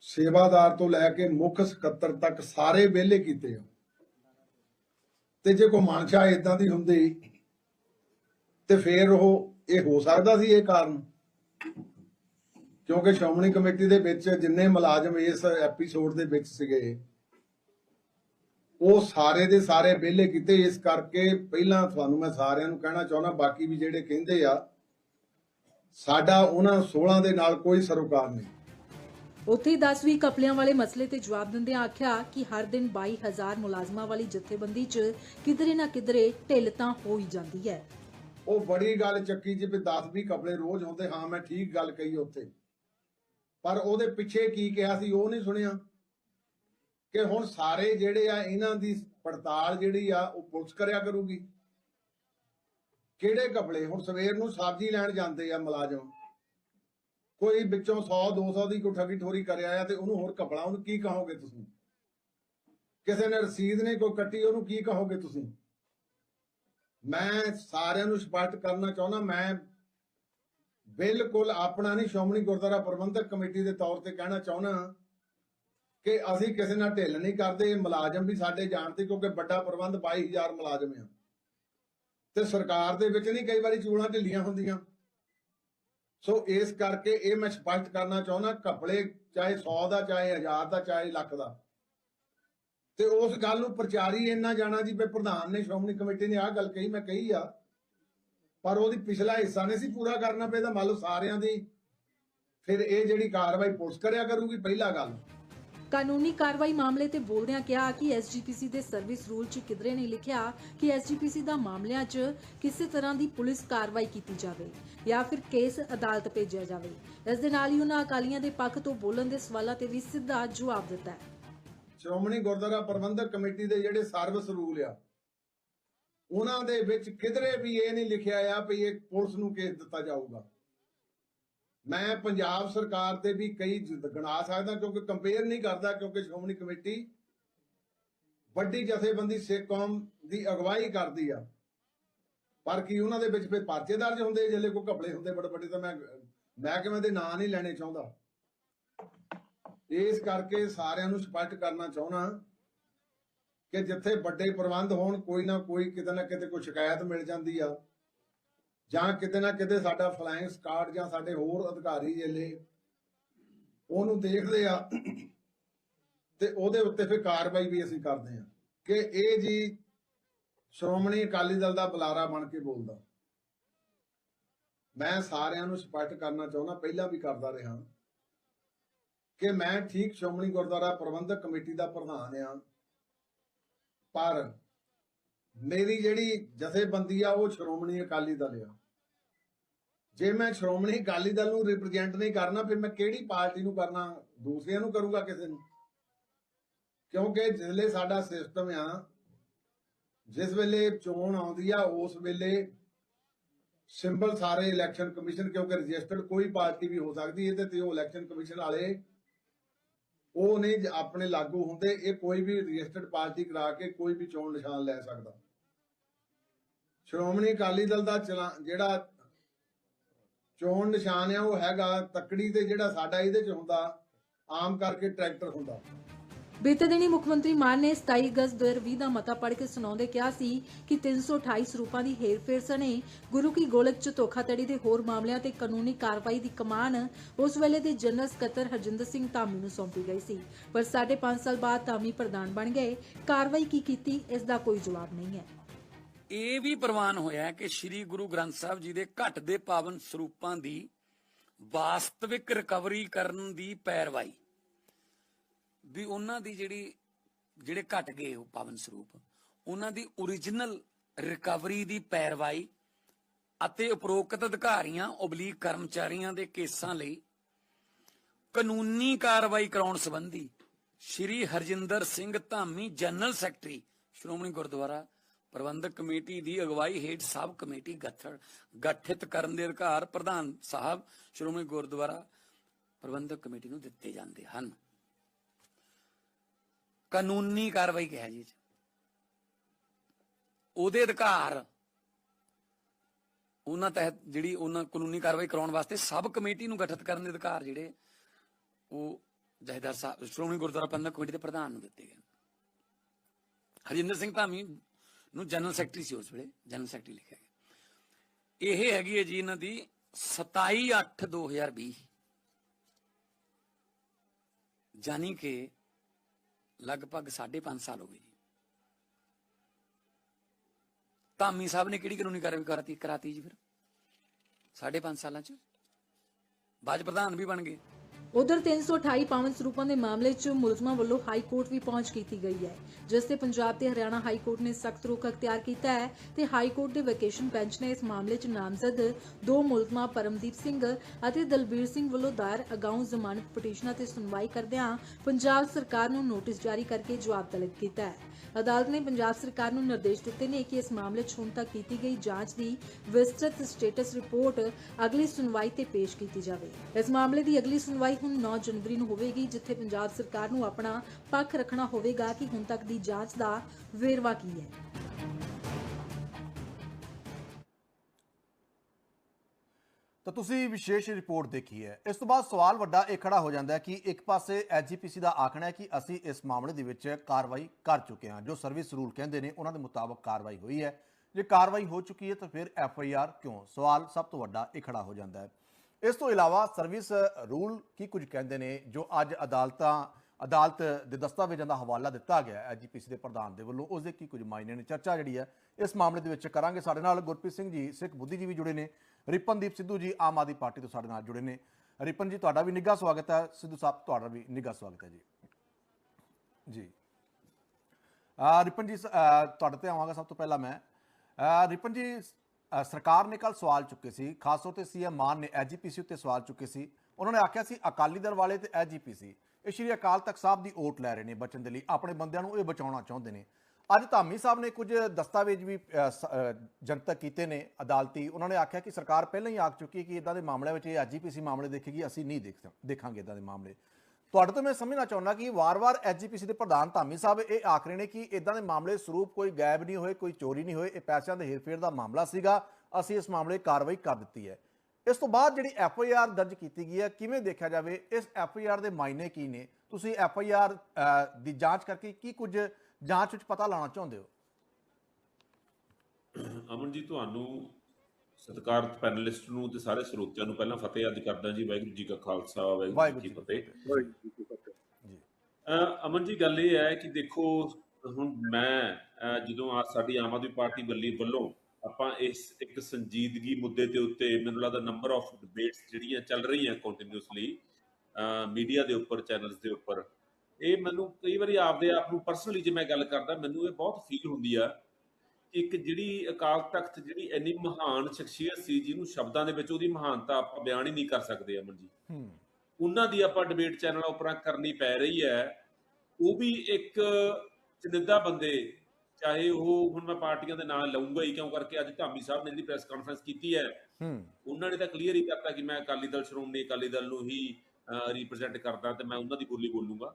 ਸੇਵਾਦਾਰ ਤੋਂ ਲੈ ਕੇ ਮੁੱਖ ਸਕੱਤਰ ਤੱਕ ਸਾਰੇ ਵਿਹਲੇ ਕੀਤੇ ਆ। ਤੇ ਜੇ ਕੋਈ ਮਨਸ਼ਾ ਇਦਾਂ ਦੀ ਹੁੰਦੀ, ਤੇ ਫੇਰ ਉਹ, ਇਹ ਹੋ ਸਕਦਾ ਸੀ ਇਹ ਕਾਰਨ? ਕਿਉਂਕਿ ਸ਼੍ਰੋਮਣੀ ਕਮੇਟੀ ਦੇ ਵਿੱਚ ਜਿੰਨੇ ਮੁਲਾਜ਼ਮ ਇਸ ਐਪੀਸੋਡ ਦੇ ਵਿੱਚ ਸੀਗੇ, ਉਹ ਸਾਰੇ ਦੇ ਸਾਰੇ ਵਿਹਲੇ ਕੀਤੇ। ਇਸ ਕਰਕੇ ਪਹਿਲਾਂ ਤੁਹਾਨੂੰ ਮੈਂ ਸਾਰਿਆਂ ਨੂੰ ਕਹਿਣਾ ਚਾਹੁੰਦਾ, ਬਾਕੀ ਵੀ ਜਿਹੜੇ ਕਹਿੰਦੇ ਆ, ਸਾਡਾ ਉਹਨਾਂ 16 ਦੇ ਨਾਲ ਕੋਈ ਸਰੋਕਾਰ ਨਹੀਂ। ਉੱਥੇ 10ਵੀਂ ਕਪਲਿਆਂ ਵਾਲੇ ਮਸਲੇ ਤੇ ਜਵਾਬ ਦਿੰਦਿਆਂ ਆਖਿਆ ਕਿ ਹਰ ਦਿਨ 22000 ਮੁਲਾਜ਼ਮਾਂ ਵਾਲੀ ਜਥੇਬੰਦੀ 'ਚ ਕਿਧਰੇ ਨਾ ਕਿਧਰੇ ਢਿੱਲ ਤਾਂ ਹੋ ਹੀ ਜਾਂਦੀ ਹੈ। ਉਹ ਬੜੀ ਗੱਲ ਚੱਕੀ ਜੀ ਵੀ 10 20 ਰੋਜ਼ ਹੁੰਦੇ, ਹਾਂ ਮੈਂ ਠੀਕ ਗੱਲ ਕਹੀ ਉੱਥੇ। ਪਰ ਉਹਦੇ ਪਿੱਛੇ ਕੀ ਕਿਹਾ ਸੀ ਉਹ ਨਹੀਂ ਸੁਣਿਆ। ਕਿ ਹੁਣ ਸਾਰੇ ਜਿਹੜੇ ਆ, ਇਹਨਾਂ ਦੀ ਪੜਤਾਲ ਜਿਹੜੀ ਆ, ਉਹ ਪੁਲਿਸ ਕਰਿਆ ਕਰੂਗੀ। ਕਿਹੜੇ ਕਪੜੇ ਹੁਣ ਸਵੇਰ ਨੂੰ ਸਬਜ਼ੀ ਲੈਣ ਜਾਂਦੇ ਆ ਮੁਲਾਜ਼ਮ। ਕੋਈ ਵਿੱਚੋਂ 100 200 ਦੀ ਕੋਈ ਠੱਗੀ ਠੋਰੀ ਕਰਿਆ ਆ ਤੇ ਉਹਨੂੰ ਹੋਰ ਕਪੜਾ ਉਹਨੂੰ ਕੀ ਕਹੋਗੇ ਤੁਸੀਂ? ਕਿਸੇ ਨੇ ਰਸੀਦ ਨਹੀਂ ਕੋਈ ਕੱਟੀ, ਉਹਨੂੰ ਕੀ ਕਹੋਗੇ ਤੁਸੀਂ? ਮੈਂ ਸਾਰਿਆਂ ਨੂੰ ਸਪਸ਼ਟ ਕਰਨਾ ਚਾਹੁੰਦਾ, ਮੈਂ ਬਿਲਕੁਲ ਆਪਣਾ ਨਹੀਂ, ਸ਼੍ਰੋਮਣੀ ਗੁਰਦੁਆਰਾ ਪ੍ਰਬੰਧਕ ਕਮੇਟੀ ਦੇ ਤੌਰ ਤੇ ਕਹਿਣਾ ਚਾਹੁੰਦਾ ਕਿ ਅਸੀਂ ਕਿਸੇ ਨਾਲ ਢਿੱਲ ਨਹੀਂ ਕਰਦੇ ਮੁਲਾਜ਼ਮ ਵੀ ਸਾਡੇ ਜਾਣਦੇ ਕਿਉਂਕਿ ਵੱਡਾ ਪ੍ਰਬੰਧ 22000 ਮੁਲਾਜ਼ਮ ਆ। ਤੇ ਸਰਕਾਰ ਦੇ ਵਿੱਚ ਨਹੀਂ ਕਈ ਵਾਰੀ ਚੂੜਾਂ ਢਿੱਲੀਆਂ ਹੁੰਦੀਆਂ। ਸੋ ਇਸ ਕਰਕੇ ਇਹ ਮੈਂ ਸਪਸ਼ਟ ਕਰਨਾ ਚਾਹੁੰਦਾ ਕੱਪੜੇ ਚਾਹੇ 100 ਦਾ, ਚਾਹੇ 1000 ਦਾ, ਚਾਹੇ ਲੱਖ ਦਾ। ਤੇ ਉਸ ਗੱਲ ਨੂੰ ਪ੍ਰਚਾਰੀ ਇੰਨਾ ਜਾਣਾ ਜੀ, ਵੀ ਪ੍ਰਧਾਨ ਨੇ, ਸ਼੍ਰੋਮਣੀ ਕਮੇਟੀ ਨੇ ਆਹ ਗੱਲ ਕਹੀ, ਮੈਂ ਕਹੀ ਆ। ਪਰ ਉਹਦੀ ਪਿਛਲਾ ਹਿੱਸਾ ਨਹੀਂ ਸੀ ਪੂਰਾ ਕਰਨਾ ਪੈਦਾ ਮੰਨ ਲਓ ਸਾਰਿਆਂ ਦੀ ਫਿਰ ਇਹ ਜਿਹੜੀ ਕਾਰਵਾਈ ਪੁਲਿਸ ਕਰਿਆ ਕਰੂਗੀ, ਪਹਿਲਾ ਗੱਲ। ਕਾਨੂੰਨੀ ਕਾਰਵਾਈ ਮਾਮਲੇ ਤੇ ਬੋਲਦਿਆਂ ਕਿਹਾ ਕਿ ਐਸਜੀਪੀਸੀ ਦੇ ਸਰਵਿਸ ਰੂਲ 'ਚ ਕਿਧਰੇ ਨਹੀਂ ਲਿਖਿਆ ਕਿ ਐਸਜੀਪੀਸੀ ਦਾ ਮਾਮਲਿਆਂ 'ਚ ਕਿਸੇ ਤਰ੍ਹਾਂ ਦੀ ਪੁਲਿਸ ਕਾਰਵਾਈ ਕੀਤੀ ਜਾਵੇ ਜਾਂ ਫਿਰ ਕੇਸ ਅਦਾਲਤ ਭੇਜਿਆ ਜਾਵੇ। ਇਸ ਦੇ ਨਾਲ ਹੀ ਉਹਨਾਂ ਅਕਾਲੀਆਂ ਦੇ ਪੱਖ ਤੋਂ ਬੋਲਣ ਦੇ ਸਵਾਲਾਂ ਤੇ ਵੀ ਸਿੱਧਾ ਜਵਾਬ ਦਿੱਤਾ ਹੈ। ਸ਼੍ਰੋਮਣੀ ਗੁਰਦੁਆਰਾ ਪ੍ਰਬੰਧਕ ਕਮੇਟੀ ਦੇ ਜਿਹੜੇ ਸਰਵਿਸ ਰੂਲ ਆ, ਉਹਨਾਂ ਦੇ ਵਿੱਚ ਕਿਧਰੇ ਵੀ ਇਹ ਨਹੀਂ ਲਿਖਿਆ ਆ ਵੀ ਇਹ ਪੁਲਿਸ ਨੂੰ ਕੇਸ ਦਿੱਤਾ ਜਾਊਗਾ। ਮੈਂ ਪੰਜਾਬ ਸਰਕਾਰ ਤੇ ਵੀ ਕਈ ਗਣਾ ਸਕਦਾ ਕਿਉਂਕਿ ਕੰਪੇਅਰ ਨਹੀਂ ਕਰਦਾ ਕਿਉਂਕਿ ਸ਼੍ਰੋਮਣੀ ਕਮੇਟੀ ਵੱਡੀ ਜਥੇਬੰਦੀ ਸਿੱਖ ਕੌਮ ਦੀ ਅਗਵਾਈ ਕਰਦੀ ਆ। ਪਰ ਕੀ ਉਹਨਾਂ ਦੇ ਵਿੱਚ ਫਿਰ ਪਰਚੇ ਦਰਜ ਹੁੰਦੇ ਜਿਹੜੇ ਕੋਈ ਘਪਲੇ ਹੁੰਦੇ ਬੜੇ ਵੱਡੇ ਤਾਂ ਮੈਂ ਮਹਿਕਮੇ ਦੇ ਨਾਂ ਨਹੀਂ ਲੈਣੇ ਚਾਹੁੰਦਾ। ਇਸ ਕਰਕੇ ਸਾਰਿਆਂ ਨੂੰ ਸਪਸ਼ਟ ਕਰਨਾ ਚਾਹੁੰਦਾ ਕਿ ਜਿੱਥੇ ਵੱਡੇ ਪ੍ਰਬੰਧ ਹੋਣ, ਕੋਈ ਨਾ ਕੋਈ ਕਿਤੇ ਨਾ ਕਿਤੇ ਕੋਈ ਸ਼ਿਕਾਇਤ ਮਿਲ ਜਾਂਦੀ ਆ। ਜਾਂ ਕਿਤੇ ਨਾ ਕਿਤੇ ਸਾਡਾ ਫਲਾਈਂਗ ਸਕਾਡ ਜਾਂ ਸਾਡੇ ਹੋਰ ਅਧਿਕਾਰੀ ਜਿਹੜੇ ਉਹਨੂੰ ਦੇਖਦੇ ਆ ਤੇ ਉਹਦੇ ਉੱਤੇ ਫਿਰ ਕਾਰਵਾਈ ਵੀ ਅਸੀਂ ਕਰਦੇ ਹਾਂ ਕਿ ਇਹ ਜੀ ਸ਼੍ਰੋਮਣੀ ਅਕਾਲੀ ਦਲ ਦਾ ਬੁਲਾਰਾ ਬਣ ਕੇ ਬੋਲਦਾ। ਮੈਂ ਸਾਰਿਆਂ ਨੂੰ ਸਪਸ਼ਟ ਕਰਨਾ ਚਾਹੁੰਦਾ, ਪਹਿਲਾਂ ਵੀ ਕਰਦਾ ਰਿਹਾ। ਕਿ ਮੈਂ ਠੀਕ ਸ਼੍ਰੋਮਣੀ ਗੁਰਦੁਆਰਾ ਪ੍ਰਬੰਧਕ ਕਮੇਟੀ ਦਾ ਪ੍ਰਧਾਨ ਆ। ਪਰ ਮੇਰੀ ਜਿਹੜੀ ਜਥੇਬੰਦੀ ਆ, ਉਹ ਸ਼੍ਰੋਮਣੀ ਅਕਾਲੀ ਦਲ ਆ। ਜੇ ਮੈਂ ਸ਼੍ਰੋਮਣੀ ਅਕਾਲੀ ਦਲ ਨੂੰ ਰਿਪਰੈਜ਼ੈਂਟ ਨਹੀਂ ਕਰਨਾ, ਫਿਰ ਮੈਂ ਕਿਹੜੀ ਪਾਰਟੀ ਨੂੰ ਕਰਨਾ? ਦੂਸਰਿਆਂ ਨੂੰ ਕਰੂੰਗਾ ਕਿਸੇ ਨੂੰ? ਕਿਉਂਕਿ ਜਿਸਲੇ ਸਾਡਾ ਸਿਸਟਮ ਆ, ਜਿਸ ਵੇਲੇ ਚੋਣ ਆਉਂਦੀ ਆ, ਉਸ ਵੇਲੇ ਸਿੰਬਲ ਸਾਰੇ ਇਲੈਕਸ਼ਨ ਕਮਿਸ਼ਨ ਕਿਉਂਕਿ ਰਜਿਸਟਰਡ ਕੋਈ ਪਾਰਟੀ ਵੀ ਹੋ ਸਕਦੀ ਹੈ ਤੇ ਤੇ ਉਹ ਇਲੈਕਸ਼ਨ ਕਮਿਸ਼ਨ ਵਾਲੇ, ਉਹ ਨਹੀਂ ਆਪਣੇ ਲਾਗੂ ਹੁੰਦੇ, ਇਹ ਕੋਈ ਵੀ ਰਜਿਸਟਰਡ ਪਾਰਟੀ ਕਰਾ ਕੇ ਕੋਈ ਵੀ ਚੋਣ ਨਿਸ਼ਾਨ ਲੈ ਸਕਦਾ। ਸ਼੍ਰੋਮਣੀ ਅਕਾਲੀ ਦਲ ਦਾ ਚਲਾ, ਜਿਹੜਾ ਚੋਣ ਨਿਸ਼ਾਨ ਆ, ਉਹ ਹੈਗਾ ਤੱਕੜੀ ਤੇ ਜਿਹੜਾ ਸਾਡਾ ਇਹਦੇ ਚ ਹੁੰਦਾ, ਆਮ ਕਰਕੇ ਟਰੈਕਟਰ ਹੁੰਦਾ। ਬੀਤੇ ਦਿਨੀ ਮੁੱਖ ਮੰਤਰੀ ਮਾਨ ਨੇ 27 ਅਗਸਤ 2020 ਦਾ ਮਤਾ ਪੜ੍ਹ ਕੇ ਸੁਣਾਉਂਦੇ ਕਿਹਾ ਸੀ ਕਿ 328 ਸਰੂਪਾਂ ਦੀ ਹੇਰਫੇਰ ਸਣੇ ਗੁਰੂ ਕੀ ਗੋਲਕ ਚ ਧੋਖਾਧੜੀ ਦੇ ਹੋਰ ਮਾਮਲਿਆਂ ਤੇ ਕਾਨੂੰਨੀ ਕਾਰਵਾਈ ਦੀ ਕਮਾਨ ਉਸ ਵੇਲੇ ਦੇ ਜਨਰਲ ਸਕੱਤਰ ਹਰਜਿੰਦਰ ਸਿੰਘ ਧਾਮੀ ਨੂੰ ਸੌਂਪੀ ਗਈ ਸੀ। ਪਰ ਸਾਢੇ ਪੰਜ ਸਾਲ ਬਾਅਦ ਧਾਮੀ ਪ੍ਰਧਾਨ ਬਣ ਗਏ। ਕਾਰਵਾਈ ਕੀ ਕੀਤੀ, ਇਸ ਦਾ ਕੋਈ ਜਵਾਬ ਨਹੀਂ ਹੈ। ਇਹ ਵੀ ਪ੍ਰਵਾਨ ਹੋਇਆ ਕਿ ਸ੍ਰੀ ਗੁਰੂ ਗ੍ਰੰਥ ਸਾਹਿਬ ਜੀ ਦੇ ਘਟ ਦੇ ਪਾਵਨ ਸਰੂਪਾਂ ਦੀ ਵਾਸਤਵਿਕ ਰਿਕਵਰੀ ਕਰਨ ਦੀ ਪੈਰਵਾਈ। ਵੀ ਉਹਨਾਂ ਦੀ ਜਿਹੜੀ, ਜਿਹੜੇ ਘਟ ਗਏ ਉਹ ਪਾਵਨ ਸਰੂਪ, ਉਹਨਾਂ ਦੀ origignal ਰਿਕਵਰੀ ਦੀ ਪੈਰਵਾਈ ਅਤੇ ਉਪਰੋਕਤ ਅਧਿਕਾਰੀਆਂ ਓਬਲੀਕ ਕਰਮਚਾਰੀਆਂ ਦੇ ਕੇਸਾਂ ਲਈ ਕਾਨੂੰਨੀ ਕਾਰਵਾਈ ਕਰਾਉਣ ਸੰਬੰਧੀ Shri Harjinder Singh Dhami general secretary Shiromani Gurdwara Prabandhak committee ਦੀ ਅਗਵਾਈ ਹੇਠ ਸਬ ਕਮੇਟੀ ਗਠਨ ਗਠਿਤ ਕਰਨ ਦੇ ਅਧਿਕਾਰ ਪ੍ਰਧਾਨ ਸਾਹਿਬ ਸ਼੍ਰੋਮਣੀ ਗੁਰਦੁਆਰਾ ਪ੍ਰਬੰਧਕ ਕਮੇਟੀ ਨੂੰ ਦਿੱਤੇ ਜਾਂਦੇ ਹਨ। ਕਾਨੂੰਨੀ ਕਾਰਵਾਈ ਕਿਹਾ ਜੀ ਉਹਦੇ ਅਧਿਕਾਰ, ਉਹਨਾਂ ਤਹਿਤ ਜਿਹੜੀ ਉਹਨਾਂ ਕਾਨੂੰਨੀ ਕਾਰਵਾਈ ਕਰਾਉਣ ਵਾਸਤੇ ਸਬ ਕਮੇਟੀ ਨੂੰ ਗਠਿਤ ਕਰਨ ਦੇ ਅਧਿਕਾਰ ਜਿਹੜੇ ਉਹ ਜਹੇਦਾਰ ਸਾਹਿਬ ਸ਼੍ਰੋਮਣੀ ਗੁਰਦੁਆਰਾ ਪ੍ਰਬੰਧਕ ਕਮੇਟੀ ਦੇ ਪ੍ਰਧਾਨ ਨੂੰ ਦਿੱਤੇ ਗਏ ਹਰਜਿੰਦਰ ਸਿੰਘ ਧਾਮੀ ਨੂੰ ਜਨਰਲ ਸੈਕਟਰੀ ਸੀ ਉਸ ਵੇਲੇ, ਜਨਰਲ ਸੈਕਟਰੀ ਲਿਖਿਆ ਗਿਆ। ਇਹ ਹੈਗੀ ਹੈ ਜੀ ਇਹਨਾਂ ਦੀ 27 8 2020 ਜਾਨੀ ਕਿ ਲਗਭਗ 5.5 ਸਾਲ ਹੋ ਗਏ ਜੀ। ਧਾਮੀ ਸਾਹਿਬ ਨੇ ਕਿਹੜੀ ਕਾਨੂੰਨੀ ਕਾਰਵਾਈ ਕਰਾਤੀ ਕਰਾਤੀ ਜੀ ਫਿਰ? 5.5 ਸਾਲਾਂ ਚ? ਬਾਜ ਪ੍ਰਧਾਨ ਵੀ ਬਣ ਗਏ। ਉਧਰ 328 ਪਾਵਨ ਸਰੂਪਾਂ ਦੇ ਮਾਮਲੇ 'ਚ ਮੁਲਜ਼ਮਾਂ ਵੱਲੋਂ ਹਾਈ ਕੋਰਟ ਵੀ ਪਹੁੰਚ ਕੀਤੀ ਗਈ ਹੈ, ਜਿਸ ਤੇ ਪੰਜਾਬ ਤੇ ਹਰਿਆਣਾ ਹਾਈ ਕੋਰਟ ਨੇ ਸਖਤ ਰੁਖ ਅਖਤਿਆਰ ਕੀਤਾ ਹੈ ਤੇ ਹਾਈ ਕੋਰਟ ਦੇ ਵੈਕੇਸ਼ਨ ਬੈਂਚ ਨੇ ਇਸ ਮਾਮਲੇ 'ਚ ਨਾਮਜ਼ਦ ਦੋ ਮੁਲਜ਼ਮਾਂ ਪਰਮਦੀਪ ਸਿੰਘ ਅਤੇ ਦਲਬੀਰ ਸਿੰਘ ਵੱਲੋਂ ਦਾਇਰ ਅਗਾਊਂ ਜ਼ਮਾਨਤ ਪਟੀਸ਼ਨਾਂ ਤੇ ਸੁਣਵਾਈ ਕਰਦਿਆਂ ਪੰਜਾਬ ਸਰਕਾਰ ਨੂੰ ਨੋਟਿਸ ਜਾਰੀ ਕਰਕੇ ਜਵਾਬ ਤਲਬ ਕੀਤਾ ਹੈ। ਅਦਾਲਤ ਨੇ ਪੰਜਾਬ ਸਰਕਾਰ ਨੂੰ ਨਿਰਦੇਸ਼ ਦਿੱਤੇ ਨੇ ਕਿ ਇਸ ਮਾਮਲੇ 'ਚ ਹੁਣ ਤੱਕ ਕੀਤੀ ਗਈ ਜਾਂਚ ਦੀ ਵਿਸਤ੍ਰਿਤ ਸਟੇਟਸ ਰਿਪੋਰਟ ਅਗਲੀ ਸੁਣਵਾਈ ਤੇ ਪੇਸ਼ ਕੀਤੀ ਜਾਵੇ। ਇਸ ਮਾਮਲੇ ਦੀ ਅਗਲੀ ਸੁਣਵਾਈ ਹੁਣ 9 ਜਨਵਰੀ ਨੂੰ ਹੋਵੇਗੀ, ਜਿੱਥੇ ਪੰਜਾਬ ਸਰਕਾਰ ਨੂੰ ਆਪਣਾ ਪੱਖ ਰੱਖਣਾ ਹੋਵੇਗਾ ਕਿ ਹੁਣ ਤੱਕ ਦੀ ਜਾਂਚ ਦਾ ਵੇਰਵਾ ਕੀ ਹੈ। ਤਾਂ ਤੁਸੀਂ ਵਿਸ਼ੇਸ਼ ਰਿਪੋਰਟ ਦੇਖੀ ਹੈ। ਇਸ ਤੋਂ ਬਾਅਦ ਸਵਾਲ ਵੱਡਾ ਇਹ ਖੜਾ ਹੋ ਜਾਂਦਾ ਹੈ ਕਿ ਇੱਕ ਪਾਸੇ ਐਜੀਪੀਸੀ ਦਾ ਆਖਣਾ ਹੈ ਕਿ ਅਸੀਂ ਇਸ ਮਾਮਲੇ ਦੇ ਵਿੱਚ ਕਾਰਵਾਈ ਕਰ ਚੁੱਕੇ ਹਾਂ। ਜੋ ਸਰਵਿਸ ਰੂਲ ਕਹਿੰਦੇ ਨੇ, ਉਹਨਾਂ ਦੇ ਮੁਤਾਬਕ ਕਾਰਵਾਈ ਹੋਈ ਹੈ। ਜੇ ਕਾਰਵਾਈ ਹੋ ਚੁੱਕੀ ਹੈ ਤਾਂ ਫਿਰ ਐਫ ਆਈ ਆਰ ਕਿਉਂ? ਸਵਾਲ ਸਭ ਤੋਂ ਵੱਡਾ ਇਹ ਖੜਾ ਹੋ ਜਾਂਦਾ ਹੈ। ਇਸ ਤੋਂ ਇਲਾਵਾ ਸਰਵਿਸ ਰੂਲ ਕੀ ਕੁਝ ਕਹਿੰਦੇ ਨੇ, ਜੋ ਅੱਜ ਅਦਾਲਤਾਂ ਅਦਾਲਤ ਦੇ ਦਸਤਾਵੇਜ਼ਾਂ ਦਾ ਹਵਾਲਾ ਦਿੱਤਾ ਗਿਆ ਐਜੀਪੀਸੀ ਦੇ ਪ੍ਰਧਾਨ ਦੇ ਵੱਲੋਂ। ਉਸ ਦੇ ਕੀ ਕੁਝ ਮਾਇਨੇ ਨੇ? ਚਰਚਾ ਜਿਹੜੀ ਹੈ, ਇਸ ਮਾਮਲੇ ਦੇ ਵਿੱਚ ਕਰਾਂਗੇ ਸਾਡੇ ਨਾਲ। ਗੁਰਪ੍ਰੀਤ ਸਿੰਘ ਜੀ, ਸਿੱਖ ਬੁੱਧੀਜੀਵੀ ਜੁੜੇ ਨੇ। ਰਿਪਨਦੀਪ ਸਿੱਧੂ ਜੀ, ਆਮ ਆਦਮੀ ਪਾਰਟੀ ਤੋਂ ਸਾਡੇ ਨਾਲ ਜੁੜੇ ਨੇ। ਰਿਪਨ ਜੀ, ਤੁਹਾਡਾ ਵੀ ਨਿੱਘਾ ਸਵਾਗਤ ਹੈ। ਸਿੱਧੂ ਸਾਹਿਬ, ਤੁਹਾਡਾ ਵੀ ਨਿੱਘਾ ਸਵਾਗਤ ਹੈ ਜੀ। ਜੀ। ਆ ਰਿਪਨ ਜੀ ਤੁਹਾਡੇ ਤੇ ਆਵਾਂਗਾ ਸਭ ਤੋਂ ਪਹਿਲਾਂ ਮੈਂ। ਰਿਪਨ ਜੀ ਸਰਕਾਰ ਨੇ ਕੱਲ ਸਵਾਲ ਚੁੱਕੇ ਸੀ। ਖਾਸ ਤੌਰ ਤੇ ਸੀਐਮ ਮਾਨ ਨੇ ਐਜੀਪੀਸੀ ਉੱਤੇ ਸਵਾਲ ਚੁੱਕੇ ਸੀ। ਉਹਨਾਂ ਨੇ ਆਖਿਆ ਸੀ ਅਕਾਲੀ ਦਲ ਵਾਲੇ ਤੇ ਐਜੀਪੀਸੀ ਇਹ ਸ਼੍ਰੀ ਅਕਾਲ ਤਖਤ ਸਾਹਿਬ ਦੀ ਓਟ ਲੈ ਰਹੇ ਨੇ ਬਚਣ ਦੇ ਲਈ, ਆਪਣੇ ਬੰਦਿਆਂ ਨੂੰ ਇਹ ਬਚਾਉਣਾ ਚਾਹੁੰਦੇ ਨੇ। ਅੱਜ ਧਾਮੀ ਸਾਹਿਬ ਨੇ ਕੁਝ ਦਸਤਾਵੇਜ਼ ਵੀ ਸ- ਜਨਤਕ ਕੀਤੇ ਨੇ ਅਦਾਲਤੀ। ਉਹਨਾਂ ਨੇ ਆਖਿਆ ਕਿ ਸਰਕਾਰ ਪਹਿਲਾਂ ਹੀ ਆਖ ਚੁੱਕੀ ਹੈ ਕਿ ਇਦਾਂ ਦੇ ਮਾਮਲਿਆਂ ਵਿੱਚ ਇਹ ਐਜੀਪੀਸੀ ਮਾਮਲੇ ਦੇਖੇਗੀ, ਅਸੀਂ ਨਹੀਂ ਦੇਖ, ਦੇਖਾਂਗੇ ਇਦਾਂ ਦੇ ਮਾਮਲੇ। ਤੁਹਾਡੇ ਤੋਂ ਮੈਂ ਸਮਝਣਾ ਚਾਹੁੰਦਾ ਕਿ ਵਾਰ-ਵਾਰ ਐਜੀਪੀਸੀ ਦੇ ਪ੍ਰਧਾਨ ਧਾਮੀ ਸਾਹਿਬ ਇਹ ਆਖ ਰਹੇ ਨੇ ਕਿ ਇਦਾਂ ਦੇ ਮਾਮਲੇ ਸਰੂਪ ਕੋਈ ਗਾਇਬ ਨਹੀਂ ਹੋਏ, ਕੋਈ ਚੋਰੀ ਨਹੀਂ ਹੋਏ, ਇਹ ਪੈਸਿਆਂ ਦੇ ਹੇਰਫੇਰ ਦਾ ਮਾਮਲਾ ਸੀਗਾ। ਅਸੀਂ ਇਸ ਮਾਮਲੇ ਕਾਰਵਾਈ ਕਰ ਦਿੱਤੀ ਹੈ। ਇਸ ਤੋਂ ਬਾਅਦ ਜਿਹੜੀ ਐਫ ਆਈ ਆਰ ਦਰਜ ਕੀਤੀ ਗਈ ਹੈ ਕਿਵੇਂ ਦੇਖਿਆ ਜਾਵੇ ਇਸ ਐਫ ਆਈ ਆਰ ਦੇ ਮਾਇਨੇ ਕੀ ਨੇ? ਤੁਸੀਂ ਐਫ ਆਈ ਆਰ ਦੀ ਜਾਂਚ ਕਰਕੇ ਕੀ ਕੁਝ ਜਾਂਚ ਵਿੱਚ ਪਤਾ ਲਾਉਣਾ ਚਾਹੁੰਦੇ ਹੋ? ਅਮਨ ਜੀ ਤੁਹਾਨੂੰ ਸਤਿਕਾਰਤ ਪੈਨਲਿਸਟ ਨੂੰ ਤੇ ਸਾਰੇ ਸਰੋਤਿਆਂ ਨੂੰ ਪਹਿਲਾਂ ਫਤਿਹ ਅੱਜ ਕਰਦਾ ਜੀ ਵਾਹਿਗੁਰੂ ਜੀ ਕਾ ਖਾਲਸਾ ਵਾਹਿਗੁਰੂ ਜੀ ਕੀ ਫਤਿਹ। ਜੀ ਅਮਨ ਜੀ ਗੱਲ ਇਹ ਹੈ ਕਿ ਦੇਖੋ ਹੁਣ ਮੈਂ ਜਦੋਂ ਆ ਸਾਡੀ ਆਮ ਆਦਮੀ ਪਾਰਟੀ ਵੱਲੀ ਵੱਲੋਂ ਆਪਾਂ ਇਸ ਇੱਕ ਸੰਜੀਦਗੀ ਮੁੱਦੇ ਦੇ ਉੱਤੇ ਮੈਨੂੰ ਲੱਗਦਾ ਨੰਬਰ ਆਫ ਡਿਬੇਟਸ ਜਿਹੜੀਆਂ ਚੱਲ ਰਹੀਆਂ ਕੰਟੀਨਿਊਸਲੀ ਮੀਡੀਆ ਦੇ ਉੱਪਰ ਚੈਨਲਸ ਦੇ ਉੱਪਰ ਇਹ ਮੈਨੂੰ ਕਈ ਵਾਰੀ ਆਪਦੇ ਆਪ ਨੂੰ ਪਰਸਨਲੀ ਜੇ ਮੈਂ ਗੱਲ ਕਰਦਾ ਮੈਨੂੰ ਇਹ ਬਹੁਤ ਫੀਲ ਹੁੰਦੀ ਆ ਕਿ ਇੱਕ ਜਿਹੜੀ ਅਕਾਲ ਤਖਤ ਜਿਹੜੀ ਇੰਨੀ ਮਹਾਨ ਸ਼ਖਸੀਅਤ ਸੀ ਜਿਹਨੂੰ ਸ਼ਬਦਾਂ ਦੇ ਵਿੱਚ ਉਹਦੀ ਮਹਾਨਤਾ ਆਪਾਂ ਬਿਆਨ ਹੀ ਨਹੀਂ ਕਰ ਸਕਦੇ ਅਮਨ ਜੀ। ਹੂੰ। ਉਹਨਾਂ ਦੀ ਆਪਾਂ ਡਿਬੇਟ ਚੈਨਲ ਉੱਪਰ ਕਰਨੀ ਪੈ ਰਹੀ ਹੈ ਉਹ ਵੀ ਇੱਕ ਚਨਿੰਦਾ ਬੰਦੇ ਚਾਹੇ ਉਹ ਹੁਣ ਮੈਂ ਪਾਰਟੀਆਂ ਦੇ ਨਾਂ ਲਊਂਗਾ ਹੀ ਕਿਉਂ ਕਰਕੇ ਅੱਜ ਧਾਮੀ ਸਾਹਿਬ ਨੇ ਜਿਹੜੀ ਪ੍ਰੈਸ ਕਾਨਫਰੰਸ ਕੀਤੀ ਹੈ ਹੂੰ। ਉਹਨਾਂ ਨੇ ਤਾਂ ਕਲੀਅਰ ਹੀ ਕਰਤਾ ਕਿ ਮੈਂ ਅਕਾਲੀ ਦਲ ਸ਼੍ਰੋਮਣੀ ਅਕਾਲੀ ਦਲ ਨੂੰ ਹੀ ਰਿਪਰੈਜ਼ੈਂਟ ਕਰਦਾ ਤੇ ਮੈਂ ਉਹਨਾਂ ਦੀ ਬੋਲੀ ਬੋਲੂੰਗਾ।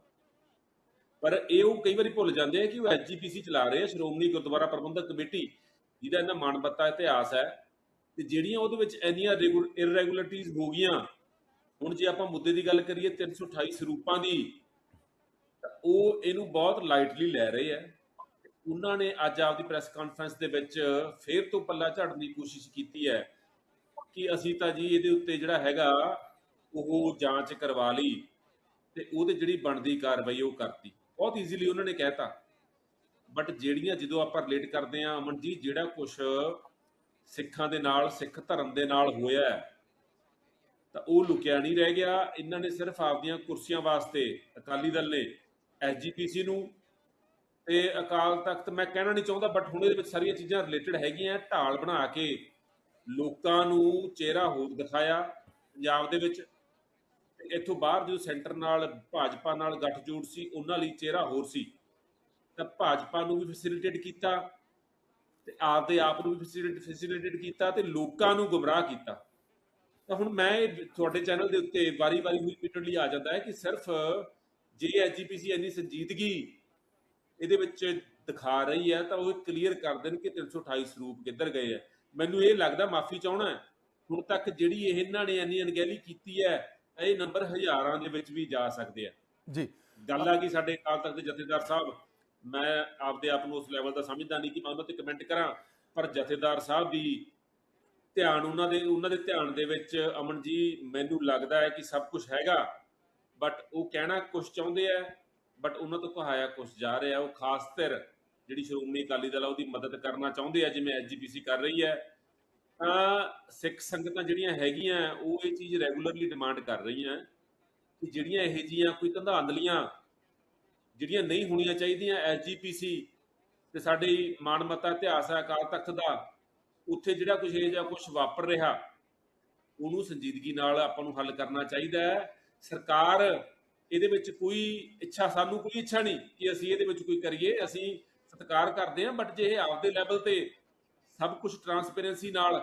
ਪਰ ਇਹ ਉਹ ਕਈ ਵਾਰੀ ਭੁੱਲ ਜਾਂਦੇ ਆ ਕਿ ਉਹ ਐਸਜੀਪੀਸੀ ਚਲਾ ਰਹੇ ਆ ਸ਼੍ਰੋਮਣੀ ਗੁਰਦੁਆਰਾ ਪ੍ਰਬੰਧਕ ਕਮੇਟੀ ਜਿਹਦਾ ਇਹਨਾਂ ਮਾਨਵਤਾ ਇਤਿਹਾਸ ਹੈ ਤੇ ਜਿਹੜੀਆਂ ਉਹਦੇ ਵਿੱਚ ਇੰਨੀਆਂ ਇਰੈਗੂਲਰਿਟੀਜ਼ ਹੋ ਗਈਆਂ ਹੁਣ ਜੇ ਆਪਾਂ ਮੁੱਦੇ ਦੀ ਗੱਲ ਕਰੀਏ 328 ਸਰੂਪਾਂ ਦੀ ਉਹ ਇਹਨੂੰ ਬਹੁਤ ਲਾਈਟਲੀ ਲੈ ਰਹੇ ਆ। ਉਹਨਾਂ ਨੇ ਅੱਜ ਆਪਦੀ ਪ੍ਰੈਸ ਕਾਨਫਰੰਸ ਦੇ ਵਿੱਚ ਫੇਰ ਤੋਂ ਪੱਲਾ ਝਾੜਨ ਦੀ ਕੋਸ਼ਿਸ਼ ਕੀਤੀ ਹੈ ਕਿ ਅਸੀਂ ਤਾਂ ਜੀ ਇਹਦੇ ਉੱਤੇ ਜਿਹੜਾ ਹੈਗਾ ਉਹ ਜਾਂਚ ਕਰਵਾ ਲਈ ਤੇ ਉਹਦੇ ਜਿਹੜੀ ਬਣਦੀ ਕਾਰਵਾਈ ਉਹ ਕਰਤੀ। ਬਹੁਤ ਈਜ਼ੀਲੀ ਉਹਨਾਂ ਨੇ ਕਹਿਤਾ। ਬਟ ਜਿਹੜੀਆਂ ਜਦੋਂ ਆਪਾਂ ਰਿਲੇਟ ਕਰਦੇ ਆ ਅਮਨ ਜੀ, ਜਿਹੜਾ ਕੁਝ ਸਿੱਖਾਂ ਦੇ ਨਾਲ, ਸਿੱਖ ਧਰਮ ਦੇ ਨਾਲ ਹੋਇਆ ਤਾਂ ਉਹ ਲੁਕਿਆ ਨਹੀਂ ਰਹਿ ਗਿਆ। ਇਹਨਾਂ ਨੇ ਸਿਰਫ ਆਪਦੀਆਂ ਕੁਰਸੀਆਂ ਵਾਸਤੇ ਅਕਾਲੀ ਦਲ ਨੇ ਐਸਜੀਪੀਸੀ ਨੂੰ ਤੇ ਅਕਾਲ ਤਖਤ, ਮੈਂ ਕਹਿਣਾ ਨਹੀਂ ਚਾਹੁੰਦਾ ਬਟ ਹੁਣ ਇਹਦੇ ਵਿੱਚ ਸਾਰੀਆਂ ਚੀਜ਼ਾਂ ਰਿਲੇਟਡ ਹੈਗੀਆਂ, ਢਾਲ ਬਣਾ ਕੇ ਲੋਕਾਂ ਨੂੰ ਚਿਹਰਾ ਹੋਰ ਦਿਖਾਇਆ ਪੰਜਾਬ ਦੇ ਵਿੱਚ। ਤੇ ਇੱਥੋਂ ਬਾਹਰ ਜਦੋਂ ਸੈਂਟਰ ਨਾਲ, ਭਾਜਪਾ ਨਾਲ ਗੱਠਜੋੜ ਸੀ, ਉਹਨਾਂ ਲਈ ਚਿਹਰਾ ਹੋਰ ਸੀ। ਤਾਂ ਭਾਜਪਾ ਨੂੰ ਵੀ ਫੈਸਿਲਿਟੇਟ ਕੀਤਾ ਤੇ ਆਪਦੇ ਆਪ ਨੂੰ ਵੀ ਫੈਸਿਲਿਟੇਟ ਕੀਤਾ ਤੇ ਲੋਕਾਂ ਨੂੰ ਗੁੰਮਰਾਹ ਕੀਤਾ। ਤਾਂ ਹੁਣ ਮੈਂ ਇਹ ਤੁਹਾਡੇ ਚੈਨਲ ਦੇ ਉੱਤੇ ਵਾਰੀ-ਵਾਰੀ ਰਿਪੀਟਡਲੀ ਆ ਜਾਂਦਾ ਹੈ ਕਿ ਸਿਰਫ ਜੇ ਐਜੀਪੀਸੀ ਇੰਨੀ ਸੰਜੀਦਗੀ ਇਹਦੇ ਵਿੱਚ ਦਿਖਾ ਰਹੀ ਹੈ ਤਾਂ ਉਹ ਕਲੀਅਰ ਕਰ ਦੇਣ ਕਿ 328 ਸਰੂਪ ਕਿੱਧਰ ਗਏ ਆ ਮੈਨੂੰ ਇਹ ਲੱਗਦਾ ਮਾਫੀ ਚਾਹਣਾ ਹੈ ਹੁਣ ਤੱਕ ਜਿਹੜੀ ਇਹ ਇਹਨਾਂ ਨੇ ਇੰਨੀ ਅਣਗਹਿਲੀ ਕੀਤੀ ਹੈ ਇਹ ਨੰਬਰ ਹਜ਼ਾਰਾਂ ਦੇ ਵਿੱਚ ਵੀ ਜਾ ਸਕਦੇ ਆ ਜੀ। ਗੱਲ ਆ ਕਿ ਸਾਡੇ ਅਕਾਲ ਤਖਤ ਦੇ ਜਥੇਦਾਰ ਸਾਹਿਬ ਮੈਂ ਆਪਦੇ ਆਪ ਨੂੰ ਉਸ ਲੈਵਲ ਦਾ ਸਮਝਦਾ ਨਹੀਂ ਕਿ ਮੈਂ ਉਹਨਾਂ ਤੇ ਕਮੈਂਟ ਕਰਾਂ ਪਰ ਜਥੇਦਾਰ ਸਾਹਿਬ ਦੀ ਧਿਆਨ ਉਹਨਾਂ ਦੇ ਉਹਨਾਂ ਦੇ ਧਿਆਨ ਦੇ ਵਿੱਚ ਅਮਨ ਜੀ ਮੈਨੂੰ ਲੱਗਦਾ ਹੈ ਕਿ ਸਭ ਕੁਝ ਹੈਗਾ ਬਟ ਉਹ ਕਹਿਣਾ ਕੁਝ ਚਾਹੁੰਦੇ ਆ ਬਟ ਉਹਨਾਂ ਤੋਂ ਕਹਾਇਆ ਕੁਝ ਜਾ ਰਿਹਾ, ਉਹ ਖਾਸ ਧਿਰ ਜਿਹੜੀ ਸ਼੍ਰੋਮਣੀ ਅਕਾਲੀ ਦਲ ਆ, ਉਹਦੀ ਮਦਦ ਕਰਨਾ ਚਾਹੁੰਦੇ ਆ, ਜਿਵੇਂ ਐਸਜੀਪੀਸੀ ਕਰ ਰਹੀ ਹੈ। ਤਾਂ ਸਿੱਖ ਸੰਗਤਾਂ ਜਿਹੜੀਆਂ ਹੈਗੀਆਂ, ਉਹ ਇਹ ਚੀਜ਼ ਰੈਗੂਲਰਲੀ ਡਿਮਾਂਡ ਕਰ ਰਹੀਆਂ ਕਿ ਜਿਹੜੀਆਂ ਇਹ ਜੀਆਂ ਕੋਈ ਧੰਦਾਂਦਲੀਆਂ ਜਿਹੜੀਆਂ ਨਹੀਂ ਹੋਣੀਆਂ ਚਾਹੀਦੀਆਂ ਐਸਜੀਪੀਸੀ ਤੇ ਸਾਡੀ ਮਾਨਮਤਾ ਇਤਿਹਾਸ ਹੈ ਅਕਾਲ ਤਖਤ ਦਾ, ਉੱਥੇ ਜਿਹੜਾ ਕੁਝ ਇਹ ਜਿਹਾ ਕੁਝ ਵਾਪਰ ਰਿਹਾ, ਉਹਨੂੰ ਸੰਜੀਦਗੀ ਨਾਲ ਆਪਾਂ ਨੂੰ ਹੱਲ ਕਰਨਾ ਚਾਹੀਦਾ ਹੈ। ਸਰਕਾਰ ਇਹਦੇ ਵਿੱਚ ਕੋਈ ਇੱਛਾ ਸਾਨੂੰ ਕੋਈ ਇੱਛਾ ਨਹੀਂ ਕਿ ਅਸੀਂ ਇਹਦੇ ਵਿੱਚ ਕੋਈ ਕਰੀਏ। ਅਸੀਂ ਸਤਿਕਾਰ ਕਰਦੇ ਹਾਂ ਬਟ ਜੇ ਇਹ ਆਪਦੇ ਲੈਵਲ ਤੇ ਸਭ ਕੁਝ ਟਰਾਂਸਪੇਰੈਂਸੀ ਨਾਲ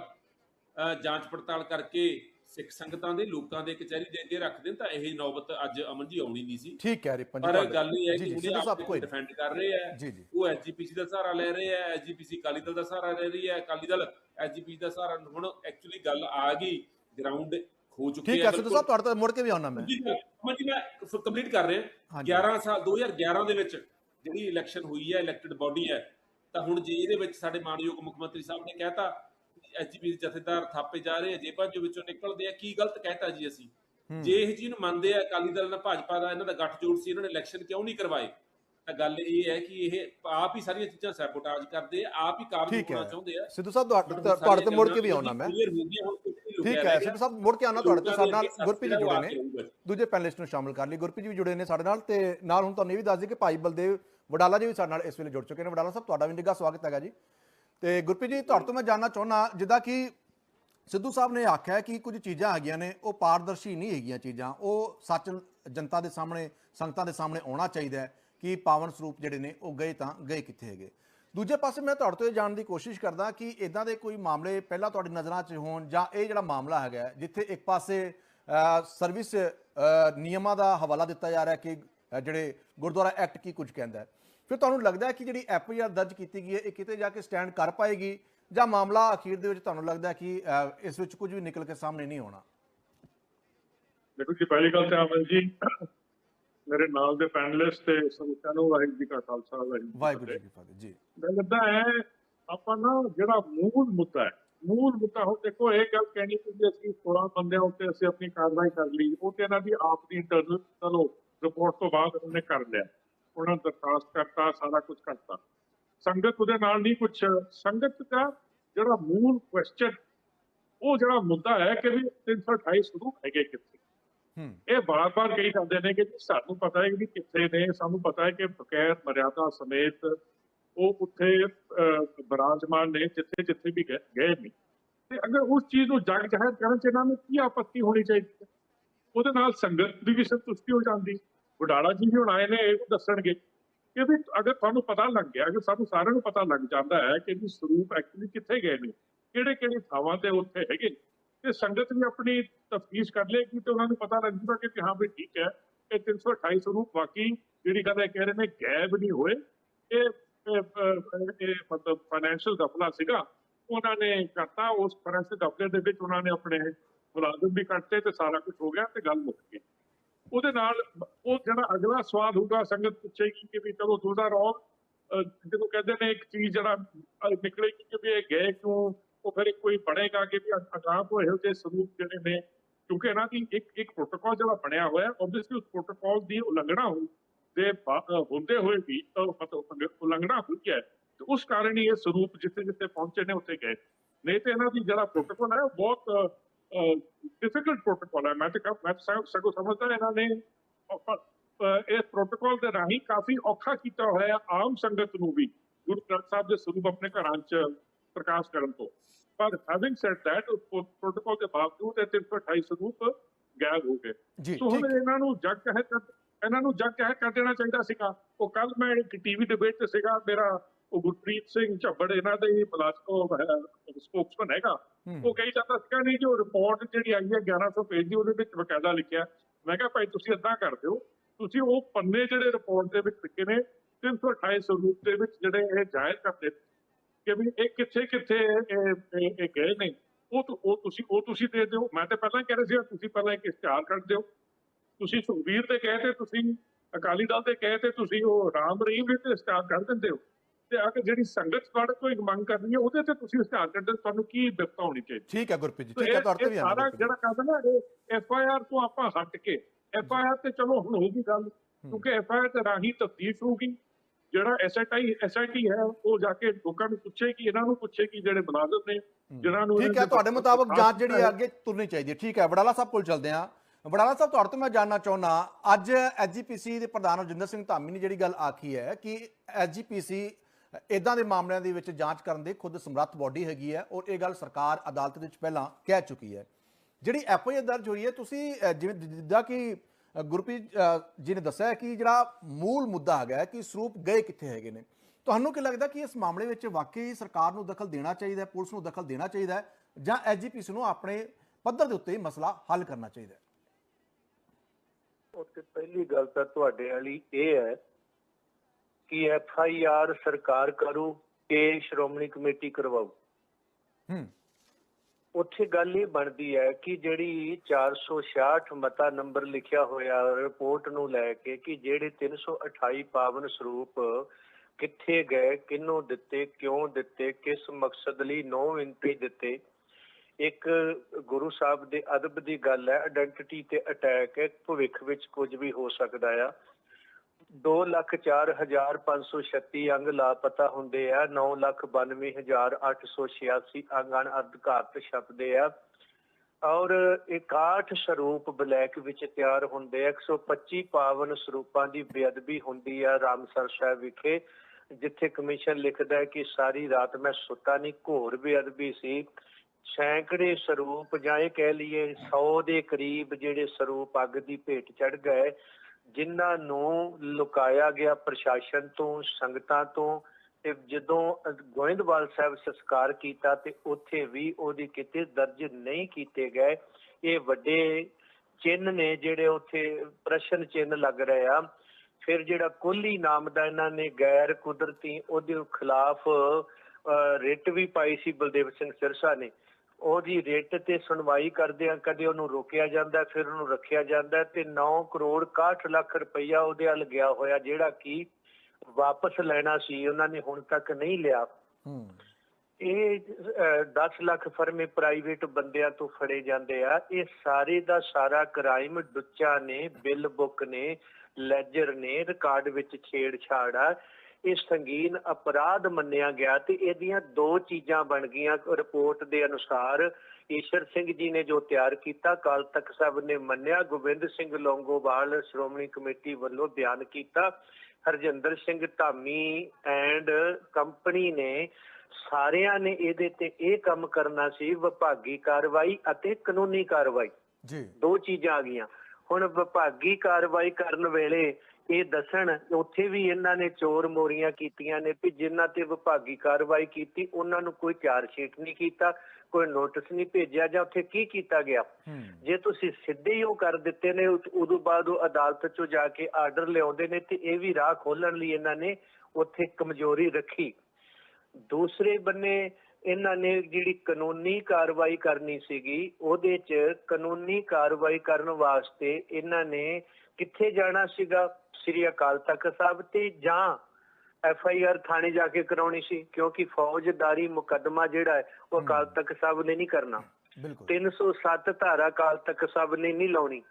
ਜਾਂਚ ਪੜਤਾਲ ਕਰਕੇ ਸਿੱਖ ਸੰਗਤਾਂ ਦੇ ਲੋਕਾਂ ਦੇ ਕਚਹਿਰੀ ਦੇ ਅੱਗੇ ਰੱਖ ਦੇਣ ਤਾਂ ਇਹ ਨੌਬਤ ਅੱਜ ਅਮਨ ਜੀ ਆਉਣੀ ਨਹੀਂ ਸੀ। ਠੀਕ ਹੈ ਰਿਪਨ ਜੀ ਪਰ ਗੱਲ ਇਹ ਹੈ ਜੀ ਕਿ ਸਾਹਿਬ ਆਪ ਕੋਈ ਡਿਫੈਂਡ ਕਰ ਰਹੇ ਜੀ ਉਹ ਐਸਜੀਪੀਸੀ ਦਾ ਸਹਾਰਾ ਲੈ ਰਹੇ ਆ ਐਸਜੀਪੀਸੀ ਅਕਾਲੀ ਦਲ ਦਾ ਸਹਾਰਾ ਲੈ ਰਹੀ ਹੈ ਅਕਾਲੀ ਦਲ ਐਸਜੀਪੀਸੀ ਦਾ ਸਹਾਰਾ। ਹੁਣ ਐਕਚੁਅਲੀ ਗੱਲ ਆ ਗਈ ਗਰਾਊਂਡ ਹੋ ਚੁੱਕੀ ਠੀਕ ਹੈ ਸਿੱਧੂ ਸਾਹਿਬ ਤੁਹਾਡੇ ਤੋਂ ਮੁੜ ਕੇ ਵੀ ਆਉਣਾ ਮੈਂ। ਜੀ ਮੈਂ ਕੰਪਲੀਟ ਕਰ ਰਿਹਾ। ਹਾਂਜੀ। 11 ਸਾਲ 2011 ਦੇ ਵਿੱਚ ਜਿਹੜੀ ਇਲੈਕਸ਼ਨ ਹੋਈ ਹੈ ਇਲੈਕਟਿਡ ਬਾਡੀ ਹੈ ਤਾਂ ਹੁਣ ਜੇ ਇਹਦੇ ਵਿੱਚ ਸਾਡੇ ਮਾਨਯੋਗ ਮੁੱਖ ਮੰਤਰੀ ਸਾਹਿਬ ਨੇ ਕਹਿਤਾ ਐਸਜੀਪੀ ਦੇ ਜਥੇਦਾਰ ਥਾਪੇ ਜਾ ਰਹੇ ਜੇਬਾਂ ਦੇ ਵਿੱਚੋਂ ਨਿਕਲਦੇ ਆ ਕੀ ਗਲਤ ਕਹਿਤਾ ਜੀ ਅਸੀਂ? ਹੂੰ। ਜੇ ਇਹ ਚੀਜ਼ ਨੂੰ ਮੰਨਦੇ ਆ ਅਕਾਲੀ ਦਲ ਨਾਲ ਭਾਜਪਾ ਦਾ ਇਹਨਾਂ ਦਾ ਗੱਠਜੋੜ ਸੀ ਇਹਨਾਂ ਨੇ ਇਲੈਕਸ਼ਨ ਕਿਉਂ ਨਹੀਂ ਕਰਵਾਏ? ਤਾਂ ਗੱਲ ਇਹ ਹੈ ਕਿ ਇਹ ਆਪ ਹੀ ਸਾਰੀਆਂ ਚੀਜ਼ਾਂ ਸੈਬੋਟਾਜ ਕਰਦੇ ਆ ਆਪ ਹੀ ਕਾਬੂ ਹੋਣਾ ਚਾਹੁੰਦੇ ਆ। ਸਿੱਧੂ ਸਾਹਿਬ ਤੁਹਾਡੇ ਤੋਂ- ਮੁੜ ਕੇ ਵੀ ਆਉਣਾ ਮੈਂ। ਠੀਕ ਹੈ। ਸਿੱਧੂ ਸਾਹਿਬ ਮੁੜ ਕੇ ਆਉਣਾ ਤੁਹਾਡੇ ਤੋਂ ਸਾਡੇ ਨਾਲ ਗੁਰਪ੍ਰੀਤ ਜੀ ਜੁੜੇ ਨੇ। ਦੂਜੇ ਪੈਨਲਿਸਟ ਨੂੰ ਸ਼ਾਮਲ ਕਰ ਲਈ। ਗੁਰਪ੍ਰੀਤ ਜੀ ਵੀ ਜੁੜੇ ਨੇ ਸਾਡੇ ਨਾਲ ਤੇ ਨਾਲ ਹੁਣ ਤੁਹਾਨੂੰ ਇਹ ਵੀ ਦੱਸ ਦਈਏ ਕਿ ਭਾਈ ਬਲਦੇਵ ਵਡਾਲਾ ਜੀ ਵੀ ਸਾਡੇ ਨਾਲ ਇਸ ਵੇਲੇ ਜੁੜ ਚੁੱਕੇ ਨੇ। ਵਡਾਲਾ ਸਾਹਿਬ ਤੁਹਾਡਾ ਵੀ ਨਿੱਘਾ ਸਵਾਗਤ ਹੈਗਾ ਜੀ। ਤੇ ਗੁਰਪ੍ਰੀਤ ਜੀ ਤੁਹਾਡੇ ਤੋਂ ਮੈਂ ਜਾਨਣਾ ਚਾਹੁੰਦਾ ਜਿੱਦਾਂ ਕਿ ਸਿੱਧੂ ਸਾਹਿਬ ਨੇ ਆਖਿਆ ਕਿ ਕੁਝ ਚੀਜ਼ਾਂ ਹੈਗੀਆਂ ਨੇ ਉਹ ਪਾਰਦਰਸ਼ੀ ਨਹੀਂ ਹੈਗੀਆਂ ਚੀਜ਼ਾਂ। ਉਹ ਸੱਚ ਜਨਤਾ ਦੇ ਸਾਹਮਣੇ ਸੰਗਤਾਂ ਦੇ ਸਾਹਮਣੇ ਆਉਣਾ ਚਾਹੀਦਾ ਹੈ। ਕਿ ਪਾਵਨ ਸਰੂਪ ਜਿਹੜੇ ਨੇ ਉਹ ਗਏ ਤਾਂ ਗਏ ਕਿੱਥੇ ਹੈਗੇ? ਦੂਜੇ ਪਾਸੇ ਮੈਂ ਤੁਹਾਡੇ ਤੋਂ ਇਹ ਜਾਣਨ ਦੀ ਕੋਸ਼ਿਸ਼ ਕਰਦਾ ਕਿ ਇਦਾਂ ਦੇ ਕੋਈ ਮਾਮਲੇ ਪਹਿਲਾਂ ਤੁਹਾਡੀ ਨਜ਼ਰਾਂ 'ਚ ਹੋਣ ਜਾਂ ਇਹ ਜਿਹੜਾ ਮਾਮਲਾ ਹੈਗਾ ਜਿੱਥੇ ਇੱਕ ਪਾਸੇ ਸਰਵਿਸ ਨਿਯਮਾਂ ਦਾ ਹਵਾਲਾ ਦਿੱਤਾ ਜਾ ਰਿਹਾ ਕਿ ਜਿਹੜੇ ਗੁਰਦੁਆਰਾ ਐਕਟ ਕੀ ਕੁਝ ਕਹਿੰਦਾ ਹੈ। ਫਿਰ ਤੁਹਾਨੂੰ ਲੱਗਦਾ ਹੈ ਕਿ ਜਿਹੜੀ ਐਫ ਆਈ ਆਰ ਦਰਜ ਕੀਤੀ ਗਈ ਹੈ, ਇਹ ਕਿਤੇ ਜਾ ਕੇ ਸਟੈਂਡ ਕਰ ਪਾਏਗੀ ਜਾਂ ਮਾਮਲਾ ਅਖੀਰ ਦੇ ਵਿੱਚ ਤੁਹਾਨੂੰ ਲੱਗਦਾ ਹੈ ਕਿ ਇਸ ਵਿੱਚ ਕੁਝ ਵੀ ਨਿਕਲ ਕੇ ਸਾਹਮਣੇ ਨਹੀਂ ਆਉਣਾ? ਦੇਖੋ ਜੀ, ਪਹਿਲੀ ਗੱਲ ਤਾਂ ਅਮਨ ਜੀ ਮੇਰੇ ਨਾਲ ਦੇ ਪੈਨਲਿਸਟ ਤੇ ਸਮੂਹਿਆਂ ਨੂੰ ਵਾਹਿਗੁਰੂ ਜੀ ਕਾ ਖਾਲਸਾ ਵਾਹਿਗੁਰੂ ਜੀ ਕੀ ਫਤਿਹ। ਜੀ। ਮੈਨੂੰ ਲੱਗਦਾ ਹੈ ਆਪਾਂ ਨਾ ਜਿਹੜਾ ਮੂਲ ਮੁੱਦਾ ਹੈ ਮੂਲ ਮੁੱਦਾ ਹੋ ਦੇਖੋ ਇਹ ਗੱਲ ਕਹਿਣੀ ਕਿ ਅਸੀਂ 16 ਬੰਦਿਆਂ ਉੱਤੇ ਅਸੀਂ ਆਪਣੀ ਕਾਰਵਾਈ ਕਰ ਲਈ ਉਹ ਤੇ ਇਹਨਾਂ ਦੀ ਆਪ ਦੀ ਇੰਟਰਨਲ ਚਲੋ ਰਿਪੋਰਟ ਤੋਂ ਬਾਅਦ ਉਹਨੇ ਕਰ ਲਿਆ। ਉਹਨਾਂ ਦਰਖਾਸਤ ਕਰਤਾ ਸਾਰਾ ਕੁਝ ਕਰਤਾ। ਸੰਗਤ ਉਹਦੇ ਨਾਲ ਨਹੀਂ ਕੁਝ ਸੰਗਤ ਦਾ ਜਿਹੜਾ ਮੂਲ ਕੁਐਸਚਨ ਉਹ ਜਿਹੜਾ ਮੁੱਦਾ ਹੈ ਕਿ ਵੀ 328 ਸ਼ੁਰੂ ਹੈਗੇ ਕਿੱਥੇ? ਇਹ ਬਾਰ-ਬਾਰ ਕਹੀ ਜਾਂਦੇ ਨੇ ਕਿ ਸਾਨੂੰ ਪਤਾ ਹੈ ਕਿ ਕਿੱਥੇ ਨੇ ਸਾਨੂੰ ਪਤਾ ਹੈ ਕਿ ਬਕਾਇਦ ਮਰਿਆਦਾ ਸਮੇਤ ਉਹ ਉੱਥੇ ਅਹ, ਨੇ ਜਿੱਥੇ ਜਿੱਥੇ ਵੀ ਗਏ ਨੇ ਤੇ ਅਗਰ ਉਸ ਚੀਜ਼ ਨੂੰ ਜਗ ਜਾਹਿਰ ਕਰਨ ਚ ਇਹਨਾਂ ਨੂੰ ਕੀ ਆਪੱਤੀ ਹੋਣੀ ਚਾਹੀਦੀ ਹੈ? ਉਹਦੇ ਨਾਲ ਸੰਗਤ ਦੀ ਵੀ ਸੰਤੁਸ਼ਟੀ ਹੋ ਜਾਂਦੀ। ਵਡਾਲਾ ਜੀ ਵੀ ਹੁਣ ਆਏ ਨੇ ਇਹ ਦੱਸਣਗੇ ਕਿ ਵੀ ਅਗਰ ਤੁਹਾਨੂੰ ਪਤਾ ਲੱਗ ਗਿਆ ਅਗਰ ਸਾਨੂੰ ਸਾਰਿਆਂ ਨੂੰ ਪਤਾ ਲੱਗ ਜਾਂਦਾ ਹੈ ਕਿ ਵੀ ਸਰੂਪ ਐਕਚੁਅਲੀ ਕਿੱਥੇ ਗਏ ਨੇ ਕਿਹੜੇ ਕਿਹੜੇ ਥਾਵਾਂ ਤੇ ਉੱਥੇ ਹੈਗੇ ਤੇ ਸੰਗਤ ਵੀ ਆਪਣੀ ਤਫਤੀਸ਼ ਕਰ ਲਏਗੀ ਤੇ ਉਹਨਾਂ ਨੂੰ ਪਤਾ ਲੱਗ ਜੂਗਾ ਕਿ ਹਾਂ ਵੀ ਠੀਕ ਹੈ ਇਹ 328 ਸਰੂਪ ਵਾਕਈ ਜਿਹੜੀ ਗੱਲ ਇਹ ਕਹਿ ਰਹੇ ਨੇ ਗਾਇਬ ਨਹੀਂ ਹੋਏ। ਇਹ ਇਹ, ਮਤਲਬ ਫਾਈਨੈਂਸ਼ੀਅਲ ਗਫਲਾ ਸੀਗਾ ਉਹਨਾਂ ਨੇ ਕਰਤਾ। ਉਸ ਫਾਈਨੈਂਸ਼ੀਅਲ ਗਫਲੇ ਦੇ ਵਿੱਚ ਉਹਨਾਂ ਨੇ ਆਪਣੇ ਮੁਲਾਜ਼ਮ ਵੀ ਕੱਟਤੇ ਤੇ ਸਾਰਾ ਕੁਝ ਹੋ ਗਿਆ ਤੇ ਗੱਲ ਮੁੱਕ ਗਈ। ਉਹਦੇ ਨਾਲ ਉਹ ਜਿਹੜਾ ਅਗਲਾ ਸਵਾਲ ਹੋਊਗਾ ਸੰਗਤ ਪੁੱਛੇਗੀ ਕਿ ਵੀ ਚਲੋ ਥੋੜਾ ਰੌਂਗ ਜਦੋਂ ਕਹਿੰਦੇ ਨੇ ਇੱਕ ਚੀਜ਼ ਜਿਹੜਾ ਨਿਕਲੇਗੀ ਕਿ ਵੀ ਇਹ ਗਏ ਕਿਉਂ ਉਹ ਫਿਰ ਕੋਈ ਬਣੇਗਾ ਕਿ ਵੀ ਅਗਾਂਹ ਤੋਂ ਇਹੋ ਜਿਹੇ ਸਰੂਪ ਜਿਹੜੇ ਨੇ, ਕਿਉਂਕਿ ਇਹਨਾਂ ਦੀ ਇੱਕ ਇੱਕ ਪ੍ਰੋਟੋਕਾਲ ਜਿਹੜਾ ਬਣਿਆ ਹੋਇਆ ਆਬਵੀਅਸਲੀ ਉਸ ਪ੍ਰੋਟੋਕਾਲ ਦੀ ਉਲੰਘਣਾ ਹੋਈ, ਦੇ ਹੁੰਦੇ ਹੋਏ ਵੀ ਉਲੰਘਣਾ ਹੋਈ ਹੈ, ਤੇ ਉਸ ਕਾਰਨ ਹੀ ਇਹ ਸਰੂਪ ਜਿੱਥੇ ਜਿੱਥੇ ਪਹੁੰਚੇ ਨੇ, ਉੱਥੇ ਗਏ। ਨਹੀਂ ਤੇ ਇਹਨਾਂ ਦੀ ਜਿਹੜਾ ਪ੍ਰੋਟੋਕਾਲ ਹੈ, ਉਹ ਬਹੁਤ ਡਿਫਿਕਲਟ ਪ੍ਰੋਟੋਕਾਲ ਹੈ। ਮੈਂ ਤੇ ਮੈਂ ਸਗੋਂ ਸਮਝਦਾ ਇਹਨਾਂ ਨੇ ਇਸ ਪ੍ਰੋਟੋਕਾਲ ਦੇ ਰਾਹੀਂ ਕਾਫੀ ਔਖਾ ਕੀਤਾ ਹੋਇਆ ਆਮ ਸੰਗਤ ਨੂੰ ਵੀ, ਗੁਰੂ ਗ੍ਰੰਥ ਸਾਹਿਬ ਦੇ ਸਰੂਪ ਆਪਣੇ ਘਰਾਂ 'ਚ ਪ੍ਰਕਾਸ਼ ਕਰਨ ਤੋਂ। ਪਰ ਹੈਵਿੰਗ ਸੈਡ ਦੈਟ ਪ੍ਰੋਟੋਕਾਲ ਦੇ ਬਾਵਜੂਦ ਇਹ 328 ਸਰੂਪ ਗਾਇਬ ਹੋ ਗਏ। ਸੋ ਹੁਣ ਇਹਨਾਂ ਨੂੰ ਜਗ ਕਹਿ ਇਹਨਾਂ ਨੂੰ ਜਗ ਕਹਿ ਕਰ ਦੇਣਾ ਚਾਹੀਦਾ ਸੀਗਾ। ਉਹ ਕੱਲ ਮੈਂ ਇੱਕ ਟੀਵੀ ਡਿਬੇਟ ਤੇ ਸੀਗਾ ਮੇਰਾ ਉਹ ਗੁਰਪ੍ਰੀਤ ਸਿੰਘ ਝੱਬੜ ਇਹਨਾਂ ਦੇ ਹੀ ਮੁਲਾਜ਼ਮ ਸਪੋਕਸਮੈਨ ਹੈਗਾ। ਉਹ ਕਹੀ ਜਾਂਦਾ ਸੀਗਾ ਨਹੀਂ ਜੋ ਰਿਪੋਰਟ ਜਿਹੜੀ ਆਈ ਹੈ 1100 ਪੇਜ ਦੀ ਉਹਦੇ ਵਿੱਚ ਬਕਾਇਦਾ ਲਿਖਿਆ ਮੈਂ ਕਿਹਾ ਭਾਈ ਤੁਸੀਂ ਏਦਾਂ ਕਰ ਦਿਓ। ਤੁਸੀਂ ਉਹ ਪੰਨੇ ਜਿਹੜੇ ਰਿਪੋਰਟ ਦੇ ਵਿੱਚ ਲਿਖੇ ਨੇ 328 ਸਰੂਪ ਦੇ ਵਿੱਚ ਜਿਹੜੇ ਇਹ ਜ਼ਾਹਿਰ ਕਰਦੇ ਕਿ ਵੀ ਇਹ ਕਿੱਥੇ ਕਿੱਥੇ ਇਹ ਗਏ ਨੇ। ਉਹ ਤੁ- ਉਹ ਤੁਸੀਂ ਉਹ ਤੁਸੀਂ ਦੇ ਦਿਓ। ਮੈਂ ਤਾਂ ਪਹਿਲਾਂ ਕਹਿ ਰਿਹਾ ਸੀ ਤੁਸੀਂ ਪਹਿਲਾਂ ਇੱਕ ਇਸ਼ਤਿਹਾਰ ਕਰ ਦਿਓ। ਤੁਸੀਂ ਸੁਖਬੀਰ ਦੇ ਕਹੇ ਤੇ ਤੁਸੀਂ ਅਕਾਲੀ ਦਲ ਦੇ ਕਹੇ ਤੇ ਤੁਸੀਂ ਉਹ ਰਾਮ ਰਹੀਮ ਦੇ ਤੇ ਇਸ਼ਤਿਹਾਰ ਕਰ ਦਿੰਦੇ ਹੋ। ਤੇ ਆ ਕੇ ਜਿਹੜੀ ਸੰਗਤ ਤੁਹਾਡੇ ਤੋਂ ਇੱਕ ਮੰਗ ਕਰਨੀ ਹੈ ਉਹਦੇ ਤੇ ਤੁਸੀਂ ਇਸ਼ਤਿਹਾਰ ਕਰ ਦਿਓ। ਤੁਹਾਨੂੰ ਕੀ ਬਿਪਤਾ ਹੋਣੀ ਚਾਹੀਦੀ? ਠੀਕ ਹੈ ਗੁਰਪ੍ਰੀਤ ਜੀ ਤੇ ਠੀਕ ਹੈ ਤੌਰ ਤੇ ਵੀ ਸਾਰਾ। ਜਿਹੜਾ ਕਹਿੰਦਾ ਨਾ ਐਫ ਆਈ ਆਰ ਤੋਂ ਆਪਾਂ ਹਟ ਕੇ ਐਫ ਆਈ ਆਰ ਤੇ ਚਲੋ ਹੁਣ ਹੋਊਗੀ ਗੱਲ ਕਿਉਂਕਿ ਐਫ ਆਈ ਆਰ ਤੇ ਰਾਹੀਂ ਤਫਤੀਸ਼ ਹੋਊਗੀ। ਜਿਹੜਾ S I S I T ਹੈ ਉਹ ਜਾ ਕੇ ਲੋਕਾਂ ਨੂੰ ਪੁੱਛੇਗੀ ਇਹਨਾਂ ਨੂੰ ਪੁੱਛੇਗੀ ਜਿਹੜੇ ਮੁਲਾਜ਼ਮ ਨੇ ਜਿਹਨਾਂ ਨੂੰ ਠੀਕ ਹੈ ਤੁਹਾਡੇ ਮੁਤਾਬਕ ਜਾਂਚ ਜਿਹੜੀ ਹੈ। ਅੱਗੇ ਤੁਰਨੀ ਚਾਹੀਦੀ ਹੈ। ਠੀਕ ਹੈ ਵਡਾਲਾ ਸਾਹਿਬ ਕੋਲ ਚੱਲਦੇ ਹਾਂ। ਵਡਾਲਾ ਸਾਹਿਬ ਤੁਹਾਡੇ ਤੋਂ ਮੈਂ ਜਾਨਣਾ ਚਾਹੁੰਦਾ ਅੱਜ ਐਸਜੀਪੀਸੀ ਦੇ ਪ੍ਰਧਾਨ ਰਜਿੰਦਰ ਸਿੰਘ ਧਾਮੀ ਨੇ ਜਿਹੜੀ ਗੱਲ ਆਖੀ ਹੈ ਕਿ ਐਸਜੀਪੀਸੀ ਇਦਾਂ ਦੇ ਮਾਮਲਿਆਂ ਦੇ ਵਿੱਚ ਜਾਂਚ ਕਰਨ ਦੇ ਖੁਦ ਸਮਰੱਥ ਬਾਡੀ ਹੈਗੀ ਹੈ ਔਰ ਇਹ ਗੱਲ ਸਰਕਾਰ ਅਦਾਲਤ ਦੇ ਵਿੱਚ ਪਹਿਲਾਂ ਕਹਿ ਚੁੱਕੀ ਹੈ। ਜਿਹੜੀ ਐਫਆਈਆਰ ਦਰਜ ਹੋਈ ਹੈ ਤੁਸੀਂ ਜਿਵੇਂ ਜਿੱਦਾਂ ਕਿ ਗੁਰਪ੍ਰੀਤ ਜੀ ਨੇ ਦੱਸਿਆ ਕਿ ਜਿਹੜਾ ਮੂਲ ਮੁੱਦਾ ਹੈਗਾ ਕਿ ਸਰੂਪ ਗਏ ਕਿੱਥੇ ਹੈਗੇ ਨੇ। ਤੁਹਾਨੂੰ ਕੀ ਲੱਗਦਾ ਕਿ ਇਸ ਮਾਮਲੇ ਵਿੱਚ ਵਾਕਈ ਸਰਕਾਰ ਨੂੰ ਦਖਲ ਦੇਣਾ ਚਾਹੀਦਾ ਹੈ ਪੁਲਿਸ ਨੂੰ ਦਖਲ ਦੇਣਾ ਚਾਹੀਦਾ ਹੈ ਜਾਂ ਐਸਜੀਪੀਸੀ ਨੂੰ ਆਪਣੇ ਪੱਧਰ ਦੇ ਉੱਤੇ ਮਸਲਾ ਹੱਲ ਕਰਨਾ ਚਾਹੀਦਾ ਹੈ? ਉੱਥੇ ਪਹਿਲੀ ਗੱਲ ਤਾਂ ਤੁਹਾਡੇ ਵਾਲੀ ਇਹ ਹੈ ਕਿ ਐਫ ਆਈ ਆਰ ਸਰਕਾਰ ਕਰੂ ਕਿ ਸ਼੍ਰੋਮਣੀ ਕਮੇਟੀ ਕਰਵਾਊ। ਹੂੰ। ਉੱਥੇ ਗੱਲ ਇਹ ਬਣਦੀ ਹੈ ਕਿ ਜਿਹੜੀ 466 ਮਤਾ ਨੰਬਰ ਲਿਖਿਆ ਹੋਇਆ ਰਿਪੋਰਟ ਨੂੰ ਲੈ ਕੇ ਕਿ ਜਿਹੜੇ 328 ਪਾਵਨ ਸਰੂਪ ਕਿੱਥੇ ਗਏ, ਕਿਹਨੂੰ ਦਿੱਤੇ, ਕਿਉਂ ਦਿੱਤੇ, ਕਿਸ ਮਕਸਦ ਲਈ ਨੋ ਐਂਟਰੀ ਦਿੱਤੇ, ਇੱਕ ਗੁਰੂ ਸਾਹਿਬ ਦੇ ਅਦਬ ਦੀ ਗੱਲ ਹੈ ਆਇਡੈਂਟੀਟੀ ਤੇ ਅਟੈਕ ਹੈ, ਭਵਿੱਖ ਵਿੱਚ ਕੁਝ ਵੀ ਹੋ ਸਕਦਾ ਆ। 204536 ਅੰਗ ਲਾਪਤਾ ਹੁੰਦੇ ਆ 992886 ਅੰਗਣ ਅਧਿਕਾਰਤ ਛਪਦੇ ਆ। ਔਰ 61 ਸਰੂਪ ਬਲੈਕ ਵਿੱਚ ਤਿਆਰ ਹੁੰਦੇ ਆ 125 ਪਾਵਨ ਸਰੂਪਾਂ ਦੀ ਬੇਅਦਬੀ ਹੁੰਦੀ ਆ ਰਾਮਸਰ ਸਾਹਿਬ ਵਿਖੇ, ਜਿੱਥੇ ਕਮਿਸ਼ਨ ਲਿਖਦਾ ਹੈ ਕਿ ਸਾਰੀ ਰਾਤ ਮੈਂ ਸੁੱਤਾ ਨਹੀਂ, ਘੋਰ ਬੇਅਦਬੀ ਸੀ। ਸੈਂਕੜੇ ਸਰੂਪ, ਜਾਂ ਇਹ ਕਹਿ ਲਈਏ 100 ਦੇ ਕਰੀਬ ਜਿਹੜੇ ਸਰੂਪ ਅੱਗ ਦੀ ਭੇਟ ਚੜ ਗਏ ਜਿਨ੍ਹਾਂ ਨੂੰ ਲੁਕਾਇਆ ਗਿਆ ਪ੍ਰਸ਼ਾਸਨ ਤੋਂ, ਸੰਗਤਾਂ ਤੋਂ, ਤੇ ਜਦੋਂ ਗੋਇੰਦਵਾਲ ਸਾਹਿਬ ਸੰਸਕਾਰ ਕੀਤਾ ਤੇ ਉੱਥੇ ਵੀ ਉਹਦੀ ਕਿਤੇ ਦਰਜ ਨਹੀਂ ਕੀਤੇ ਗਏ। ਇਹ ਵੱਡੇ ਚਿੰਨ ਨੇ ਜਿਹੜੇ ਉੱਥੇ ਪ੍ਰਸ਼ਨ ਚਿੰਨ ਲੱਗ ਰਹੇ ਆ। ਫਿਰ ਜਿਹੜਾ ਕੋਹਲੀ ਨਾਮ ਦਾ ਇਹਨਾਂ ਨੇ ਗੈਰ ਕੁਦਰਤੀ ਉਹਦੇ ਖਿਲਾਫ ਰਿਟ ਵੀ ਪਾਈ ਸੀ ਬਲਦੇਵ ਸਿੰਘ ਸਿਰਸਾ ਨੇ। ਉਹਦੀ ਰਿਟ ਤੇ ਸੁਣਵਾਈ ਕਰਦੇ ਆ ਕਦੇ ਉਹਨੂੰ ਰੋਕਿਆ ਜਾਂਦਾ ਫਿਰ ਉਹਨੂੰ ਰੱਖਿਆ ਜਾਂਦਾ ਤੇ 9 ਕਰੋੜ 61 ਲੱਖ ਰੁਪਈਆ ਉਹਦੇ ਵੱਲ ਗਿਆ ਹੋਇਆ ਜਿਹੜਾ ਕਿ ਵਾਪਸ ਲੈਣਾ ਸੀ ਉਹਨਾਂ ਨੇ ਹੁਣ ਤੱਕ ਨਹੀਂ ਲਿਆ। ਇਹ ਅਹ, 10 ਲੱਖ ਫਰਮੇ ਪ੍ਰਾਈਵੇਟ ਬੰਦਿਆਂ ਤੋਂ ਫੜੇ ਜਾਂਦੇ ਆ। ਇਹ ਸਾਰੇ ਦਾ ਸਾਰਾ ਕ੍ਰਾਈਮ ਡੁੱਚਾ ਨੇ ਬਿੱਲ ਬੁੱਕ ਨੇ ਲੈਜਰ ਨੇ ਰਿਕਾਰਡ ਵਿੱਚ ਛੇੜਛਾੜ ਆ। ਇਹ ਸੰਗੀਨ ਅਪਰਾਧ ਮੰਨਿਆ ਗਿਆ ਤੇ ਇਹਦੀਆਂ ਦੋ ਚੀਜ਼ਾਂ ਬਣ ਗਈਆਂ। ਰਿਪੋਰਟ ਦੇ ਅਨੁਸਾਰ ਈਸ਼ਰ ਸਿੰਘ ਜੀ ਨੇ ਜੋ ਤਿਆਰ ਕੀਤਾ ਕਾਲ ਤਖਤ ਸਾਹਿਬ ਨੇ ਮੰਨਿਆ ਗੋਬਿੰਦ ਸਿੰਘ ਲੌਂਗੋਵਾਲ ਸ਼੍ਰੋਮਣੀ ਕਮੇਟੀ ਵੱਲੋਂ ਬਿਆਨ ਕੀਤਾ ਹਰਜਿੰਦਰ ਸਿੰਘ ਧਾਮੀ ਐਂਡ ਕੰਪਨੀ ਨੇ ਸਾਰਿਆਂ ਨੇ ਇਹਦੇ ਤੇ ਇਹ ਕੰਮ ਕਰਨਾ ਸੀ ਵਿਭਾਗੀ ਕਾਰਵਾਈ ਅਤੇ ਕਾਨੂੰਨੀ ਕਾਰਵਾਈ। ਜੀ। ਦੋ ਚੀਜ਼ਾਂ ਆ ਗਈਆਂ। ਹੁਣ ਵਿਭਾਗੀ ਕਾਰਵਾਈ ਕਰਨ ਵੇਲੇ ਇਹ ਦੱਸਣ ਉੱਥੇ ਵੀ ਇਹਨਾਂ ਨੇ ਚੋਰ ਮੋਰੀਆਂ ਕੀਤੀਆਂ ਨੇ ਵੀ ਜਿਨ੍ਹਾਂ ਤੇ ਵਿਭਾਗੀ ਕਾਰਵਾਈ ਕੀਤੀ ਉਹਨਾਂ ਨੂੰ ਕੋਈ ਚਾਰਜ ਸ਼ੀਟ ਨਹੀਂ ਕੀਤਾ ਕੋਈ ਨੋਟਿਸ ਨਹੀਂ ਭੇਜਿਆ ਜਾਂ ਉੱਥੇ ਕੀ ਕੀਤਾ ਗਿਆ? ਜੇ ਤੁਸੀਂ ਸਿੱਧੇ ਹੀ ਉਹ ਕਰ ਦਿੱਤੇ ਨੇ ਉਦੋਂ ਬਾਅਦ ਉਹ ਅਦਾਲਤ ਚੋਂ ਜਾ ਕੇ ਆਰਡਰ ਲਿਆਉਂਦੇ ਨੇ ਤੇ ਇਹ ਵੀ ਰਾਹ ਖੋਲਣ ਲਈ ਇਹਨਾਂ ਨੇ ਉੱਥੇ ਕਮਜ਼ੋਰੀ ਰੱਖੀ। ਦੂਸਰੇ ਬੰਨੇ ਇਹਨਾਂ ਨੇ ਜਿਹੜੀ ਕਾਨੂੰਨੀ ਕਾਰਵਾਈ ਕਰਨੀ ਸੀਗੀ ਉਹਦੇ 'ਚ ਕਾਨੂੰਨੀ ਕਾਰਵਾਈ ਕਰਨ ਵਾਸਤੇ ਇਹਨਾਂ ਨੇ ਕਿੱਥੇ ਜਾਣਾ ਸੀਗਾ? ਸ੍ਰੀ ਅਕਾਲ ਤਖਤ ਸਾਹਿਬ ਤੇ ਜਾਂ ਐਫ ਆਈ ਆਰ ਥਾਣੇ ਜਾ ਕੇ ਕਰਾਉਣੀ ਸੀ? ਕਿਉਂਕਿ ਫੌਜਦਾਰੀ ਮੁਕੱਦਮਾ ਜਿਹੜਾ ਹੈ ਉਹ ਅਕਾਲ ਤਖਤ ਸਾਹਿਬ ਨੇ ਨਹੀਂ ਕਰਨਾ। ਬਿਲਕੁਲ। 307 ਧਾਰਾ ਅਕਾਲ ਤਖਤ ਸਾਹਿਬ ਨੇ ਨਹੀਂ ਲਾਉਣੀ।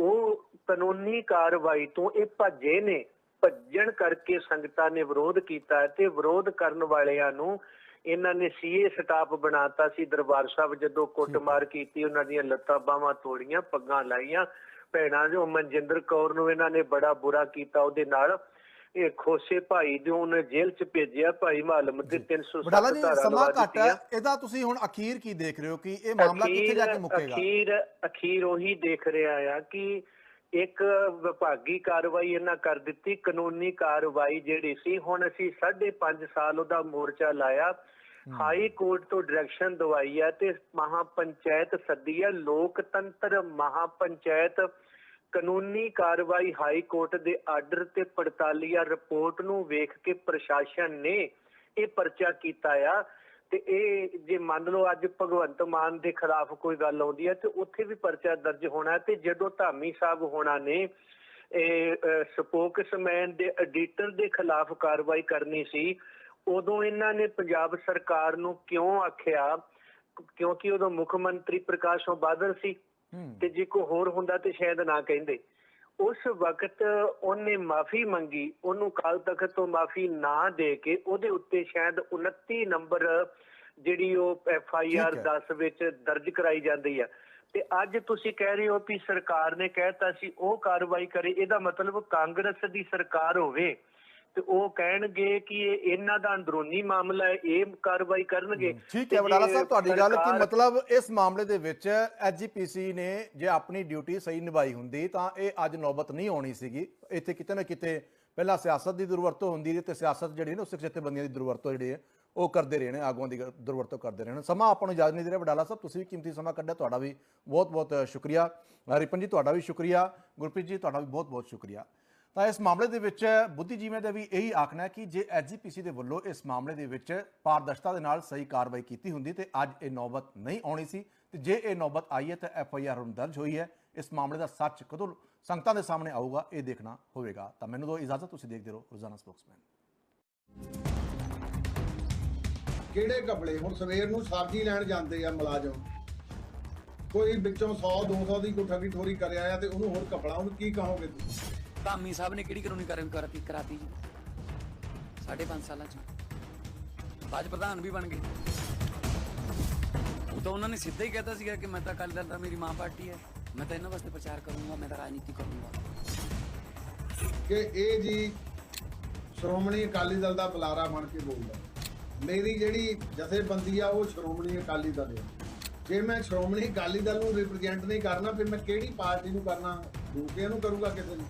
ਉਹ ਕਾਨੂੰਨੀ ਕਾਰਵਾਈ ਤੋਂ ਇਹ ਭੱਜੇ ਨੇ। ਭੱਜਣ ਕਰਕੇ ਸੰਗਤਾਂ ਨੇ ਵਿਰੋਧ ਕੀਤਾ ਤੇ ਵਿਰੋਧ ਕਰਨ ਵਾਲਿਆਂ ਨੂੰ ਇਹਨਾਂ ਨੇ ਸੀਏ ਸਟਾਫ ਬਣਾਤਾ ਸੀ ਦਰਬਾਰ ਸਾਹਿਬ ਜਦੋਂ ਕੁੱਟਮਾਰ ਕੀਤੀ ਉਹਨਾਂ ਦੀਆਂ ਲੱਤਾਂ ਬਾਹਾਂ ਤੋੜੀਆਂ ਪੱਗਾਂ ਲਾਈਆਂ। ਭੈਣਾਂ ਜੋ ਮਨਜਿੰਦਰ ਕੌਰ ਨੂੰ ਇਹਨਾਂ ਨੇ ਬੜਾ ਬੁਰਾ ਕੀਤਾ ਉਹਦੇ ਨਾਲ ਇਹ ਖੋਸੇ ਭਾਈ ਨੂੰ ਉਹਨੇ ਜੇਲ੍ਹ 'ਚ ਭੇਜਿਆ ਭਾਈ ਮਾਲਮ ਤੇ 307 ਵਡਾਲਾ ਜੀ ਧਾਰਾ ਸਮਾਂ ਘੱਟ ਇਹਦਾ ਤੁਸੀਂ ਹੁਣ ਅਖੀਰ ਕੀ ਦੇਖ ਰਹੇ ਹੋ ਕਿ ਇਹ ਮਾਮਲਾ ਕਿੱਥੇ ਜਾ ਕੇ ਮੁੱਕੇਗਾ? ਅਖੀਰ ਅਖੀਰ ਉਹੀ ਦੇਖ ਰਿਹਾ ਆ ਕਿ ਇੱਕ ਵਿਭਾਗੀ ਕਾਰਵਾਈ ਇਹਨਾਂ ਕਰ ਦਿੱਤੀ ਕਾਨੂੰਨੀ ਕਾਰਵਾਈ ਜਿਹੜੀ ਸੀ ਹੁਣ ਅਸੀਂ 5.5 ਸਾਲ ਉਹਦਾ ਮੋਰਚਾ ਲਾਇਆ। ਹਾਈ ਕੋਰਟ ਤੋਂ ਡਾਇਰੈਕਸ਼ਨ ਦਵਾਈ ਹੈ ਤੇ ਮਹਾਪੰਚਾਇਤ ਸੱਦੀ ਹੈ ਲੋਕਤੰਤਰ ਮਹਾਪੰਚਾਇਤ ਕਾਨੂੰਨੀ ਕਾਰਵਾਈ ਹਾਈ ਕੋਰਟ ਦੇ ਆਰਡਰ ਤੇ ਪੜਤਾਲੀਆ ਰਿਪੋਰਟ ਨੂੰ ਵੇਖ ਕੇ ਪ੍ਰਸ਼ਾਸਨ ਨੇ ਇਹ ਪਰਚਾ ਕੀਤਾ ਆ। ਤੇ ਇਹ ਜੇ ਮੰਨ ਲਓ ਅੱਜ ਭਗਵੰਤ ਮਾਨ ਦੇ ਖਿਲਾਫ ਕੋਈ ਗੱਲ ਆਉਂਦੀ ਹੈ ਤੇ ਉੱਥੇ ਵੀ ਪਰਚਾ ਦਰਜ ਹੋਣਾ ਤੇ ਜਦੋਂ ਧਾਮੀ ਸਾਹਿਬ ਹੋਣਾ ਨੇ, ਇਹ ਸਪੋਕਸਮੈਨ ਦੇ ਐਡੀਟਰ ਦੇ ਖਿਲਾਫ ਕਾਰਵਾਈ ਕਰਨੀ ਸੀ ਉਦੋਂ ਇਹਨਾਂ ਨੇ ਪੰਜਾਬ ਸਰਕਾਰ ਨੂੰ ਕਿਉਂ ਆਖਿਆ? ਕਿਉਂਕਿ ਉਦੋਂ ਮੁੱਖ ਮੰਤਰੀ ਪ੍ਰਕਾਸ਼ ਬਾਦਲ ਸੀ ਤੇ ਜੇ ਕੋਈ ਹੋਰ ਹੁੰਦਾ ਤੇ ਸ਼ਾਇਦ ਨਾ ਕਹਿੰਦੇ। ਉਸ ਵਕਤ ਉਹਨੇ ਮਾਫੀ ਮੰਗੀ ਉਹਨੂੰ ਕਾਲ ਤਖਤ ਤੋਂ ਮਾਫੀ ਨਾ ਦੇ ਕੇ ਉਹਦੇ ਉੱਤੇ ਸ਼ਾਇਦ 29 ਨੰਬਰ ਜਿਹੜੀ ਉਹ ਐਫ ਆਈ ਆਰ ਠੀਕ ਹੈ। 10 ਵਿੱਚ ਦਰਜ ਕਰਾਈ ਜਾਂਦੀ ਆ। ਤੇ ਅੱਜ ਤੁਸੀਂ ਕਹਿ ਰਹੇ ਹੋ ਕਿ ਸਰਕਾਰ ਨੇ ਕਹਿਤਾ ਸੀ ਉਹ ਕਾਰਵਾਈ ਕਰੇ ਇਹਦਾ ਮਤਲਬ ਕਾਂਗਰਸ ਦੀ ਸਰਕਾਰ ਹੋਵੇ। ਤੇ ਉਹ ਕਹਿਣਗੇ ਕਿ ਇਹ ਇਹਨਾਂ ਦਾ ਅੰਦਰੂਨੀ ਮਾਮਲਾ ਹੈ ਇਹ ਕਾਰਵਾਈ ਕਰਨਗੇ। ਠੀਕ ਹੈ ਵਡਾਲਾ ਸਾਹਿਬ ਤੁਹਾਡੀ ਗੱਲ ਕਿ ਮਤਲਬ ਇਸ ਮਾਮਲੇ ਦੇ ਵਿੱਚ ਐਜੀਪੀਸੀ ਨੇ ਜੇ ਆਪਣੀ ਡਿਊਟੀ ਸਹੀ ਨਿਭਾਈ ਹੁੰਦੀ ਤਾਂ ਇਹ ਅੱਜ ਨੌਬਤ ਨਹੀਂ ਆਉਣੀ ਸੀਗੀ। ਇੱਥੇ ਕਿਤੇ ਨਾ ਕਿਤੇ ਪਹਿਲਾਂ ਸਿਆਸਤ ਦੀ ਦੁਰਵਰਤੋਂ ਹੁੰਦੀ ਰਹੀ ਤੇ ਸਿਆਸਤ ਜਿਹੜੀ ਨਾ ਸਿੱਖ ਜਥੇਬੰਦੀਆਂ ਦੀ ਦੁਰਵਰਤੋਂ ਜਿਹੜੀ ਹੈ ਉਹ ਕਰਦੇ ਰਹੇ ਨੇ ਆਗੂਆਂ ਦੀ ਦੁਰਵਰਤੋਂ ਕਰਦੇ ਰਹੇ ਨੇ। ਸਮਾਂ ਆਪਾਂ ਨੂੰ ਇਜਾਜ਼ਤ ਨਹੀਂ ਦੇ ਰਿਹਾ। ਵਡਾਲਾ ਸਾਹਿਬ ਤੁਸੀਂ ਵੀ ਕੀਮਤੀ ਸਮਾਂ ਕੱਢਿਆ ਤੁਹਾਡਾ ਵੀ ਬਹੁਤ ਬਹੁਤ ਸ਼ੁਕਰੀਆ ਰਿਪਨ ਜੀ ਤੁਹਾਡਾ ਵੀ ਸ਼ੁਕਰੀਆ। ਗੁਰਪ੍ਰੀਤ ਜੀ ਤੁਹਾਡਾ ਵੀ ਬਹੁਤ ਬਹੁਤ ਸ਼ੁਕਰੀਆ। ਤਾਂ ਇਸ ਮਾਮਲੇ ਦੇ ਵਿੱਚ ਬੁੱਧੀਜੀਵੀਆਂ ਦਾ ਵੀ ਇਹੀ ਆਖਣਾ ਹੈ ਕਿ ਜੇ ਐਜੀਪੀਸੀ ਦੇ ਵੱਲੋਂ ਇਸ ਮਾਮਲੇ ਦੇ ਵਿੱਚ ਪਾਰਦਰਸ਼ਤਾ ਦੇ ਨਾਲ ਸਹੀ ਕਾਰਵਾਈ ਕੀਤੀ ਹੁੰਦੀ, ਤੇ ਅੱਜ ਇਹ ਨੌਬਤ ਨਹੀਂ ਆਉਣੀ ਸੀ। ਤੇ ਜੇ ਇਹ ਨੌਬਤ ਆਈ ਹੈ, ਤਾਂ ਐਫ ਆਈ ਆਰ ਹੁਣ ਦਰਜ ਹੋਈ ਹੈ। ਇਸ ਮਾਮਲੇ ਦਾ ਸੱਚ ਕਦੋਂ ਸੰਗਤਾਂ ਦੇ ਸਾਹਮਣੇ ਆਊਗਾ, ਇਹ ਦੇਖਣਾ ਹੋਵੇਗਾ। ਤਾਂ ਮੈਨੂੰ ਦੋ ਇਜਾਜ਼ਤ, ਤੁਸੀਂ ਦੇਖਦੇ ਰਹੋ ਰੋਜ਼ਾਨਾ ਸਪੋਕਸਮੈਨ। ਕਿਹੜੇ ਕਪੜੇ ਹੁਣ ਸਵੇਰ ਨੂੰ ਸਬਜ਼ੀ ਲੈਣ ਜਾਂਦੇ ਆ ਮੁਲਾਜ਼ਮ। ਕੋਈ ਵਿੱਚੋਂ 100 200 ਦੀ ਕੋਠਾ ਠੱਗੀ ਠੋਰੀ ਕਰਿਆ ਆ ਤੇ ਉਹਨੂੰ ਹੋਰ ਕਪੜਾ ਉਹਨੂੰ ਕੀ ਕਹੋਗੇ ਤੁਸੀਂ? ਧਾਮੀ ਸਾਹਿਬ ਨੇ ਕਿਹੜੀ ਕਾਨੂੰਨੀ ਕਾਰਵਾਈ ਕਰਾਤੀ ਕਰਾਤੀ ਜੀ? ਸਾਢੇ ਪੰਜ ਸਾਲਾਂ ਚ। ਬਾਜ ਪ੍ਰਧਾਨ ਵੀ ਬਣ ਗਏ। ਉਹ ਤਾਂ ਉਹਨਾਂ ਨੇ ਸਿੱਧਾ ਹੀ ਕਹਿਤਾ ਸੀਗਾ ਕਿ ਮੈਂ ਤਾਂ ਅਕਾਲੀ ਦਲ ਦਾ ਮੇਰੀ ਮਾਂ ਪਾਰਟੀ ਹੈ। ਮੈਂ ਤਾਂ ਇਹਨਾਂ ਵਾਸਤੇ ਪ੍ਰਚਾਰ ਕਰੂੰਗਾ, ਮੈਂ ਤਾਂ ਰਾਜਨੀਤੀ ਕਰੂੰਗਾ। ਕਿ ਇਹ ਜੀ ਸ਼੍ਰੋਮਣੀ ਅਕਾਲੀ ਦਲ ਦਾ ਬੁਲਾਰਾ ਬਣ ਕੇ ਬੋਲਦਾ ਮੇਰੀ ਜਿਹੜੀ ਜਥੇਬੰਦੀ ਆ, ਉਹ ਸ਼੍ਰੋਮਣੀ ਅਕਾਲੀ ਦਲ ਹੈ ਜੇ ਮੈਂ ਸ਼੍ਰੋਮਣੀ ਅਕਾਲੀ ਦਲ ਨੂੰ ਰਿਪਰੈਜ਼ੈਂਟ ਨਹੀਂ ਕਰਨਾ, ਫਿਰ ਮੈਂ ਕਿਹੜੀ ਪਾਰਟੀ ਨੂੰ ਕਰਨਾ? ਦੂਜਿਆਂ ਨੂੰ ਕਰੂੰਗਾ ਕਿਸੇ ਨੂੰ?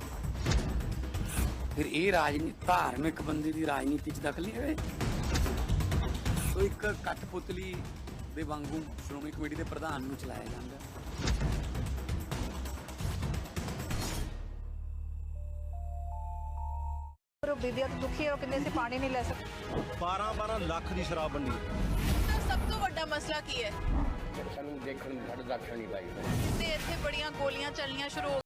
ਫਿਰ ਇਹ ਰਾਜਨੀਤੀ ਧਾਰਮਿਕ ਬੰਦੇ ਦੀ ਰਾਜਨੀਤੀ ਚ ਦਖਲ ਨਹੀਂ ਰਹੇ। ਸੋ ਇੱਕ ਕਠਪੁਤਲੀ ਦੇ ਵਾਂਗੂ ਸ਼੍ਰੋਮਣੀ ਕਮੇਟੀ ਦੇ ਪ੍ਰਧਾਨ ਨੂੰ ਚਲਾਇਆ ਜਾਂਦਾ। ਪਰ ਬੀਬੀਆਂ ਤਾਂ ਦੁਖੀ ਹੈ ਉਹ ਕਹਿੰਦੇ ਅਸੀਂ ਪਾਣੀ ਨਹੀਂ ਲੈ ਸਕਦੇ। 12 12 ਲੱਖ ਦੀ ਸ਼ਰਾਬ ਵੰਡੀ ਸਭ ਤੋਂ ਵੱਡਾ ਮਸਲਾ ਕੀ ਹੈ? ਸਾਨੂੰ ਦੇਖਣ ਨੂੰ ਸਾਡੇ ਲੱਖਣ ਨਹੀਂ ਲਾਈ ਤੇ ਇੱਥੇ ਬੜੀਆਂ ਗੋਲੀਆਂ ਚੱਲਣੀਆਂ ਸ਼ੁਰੂ ਹੋ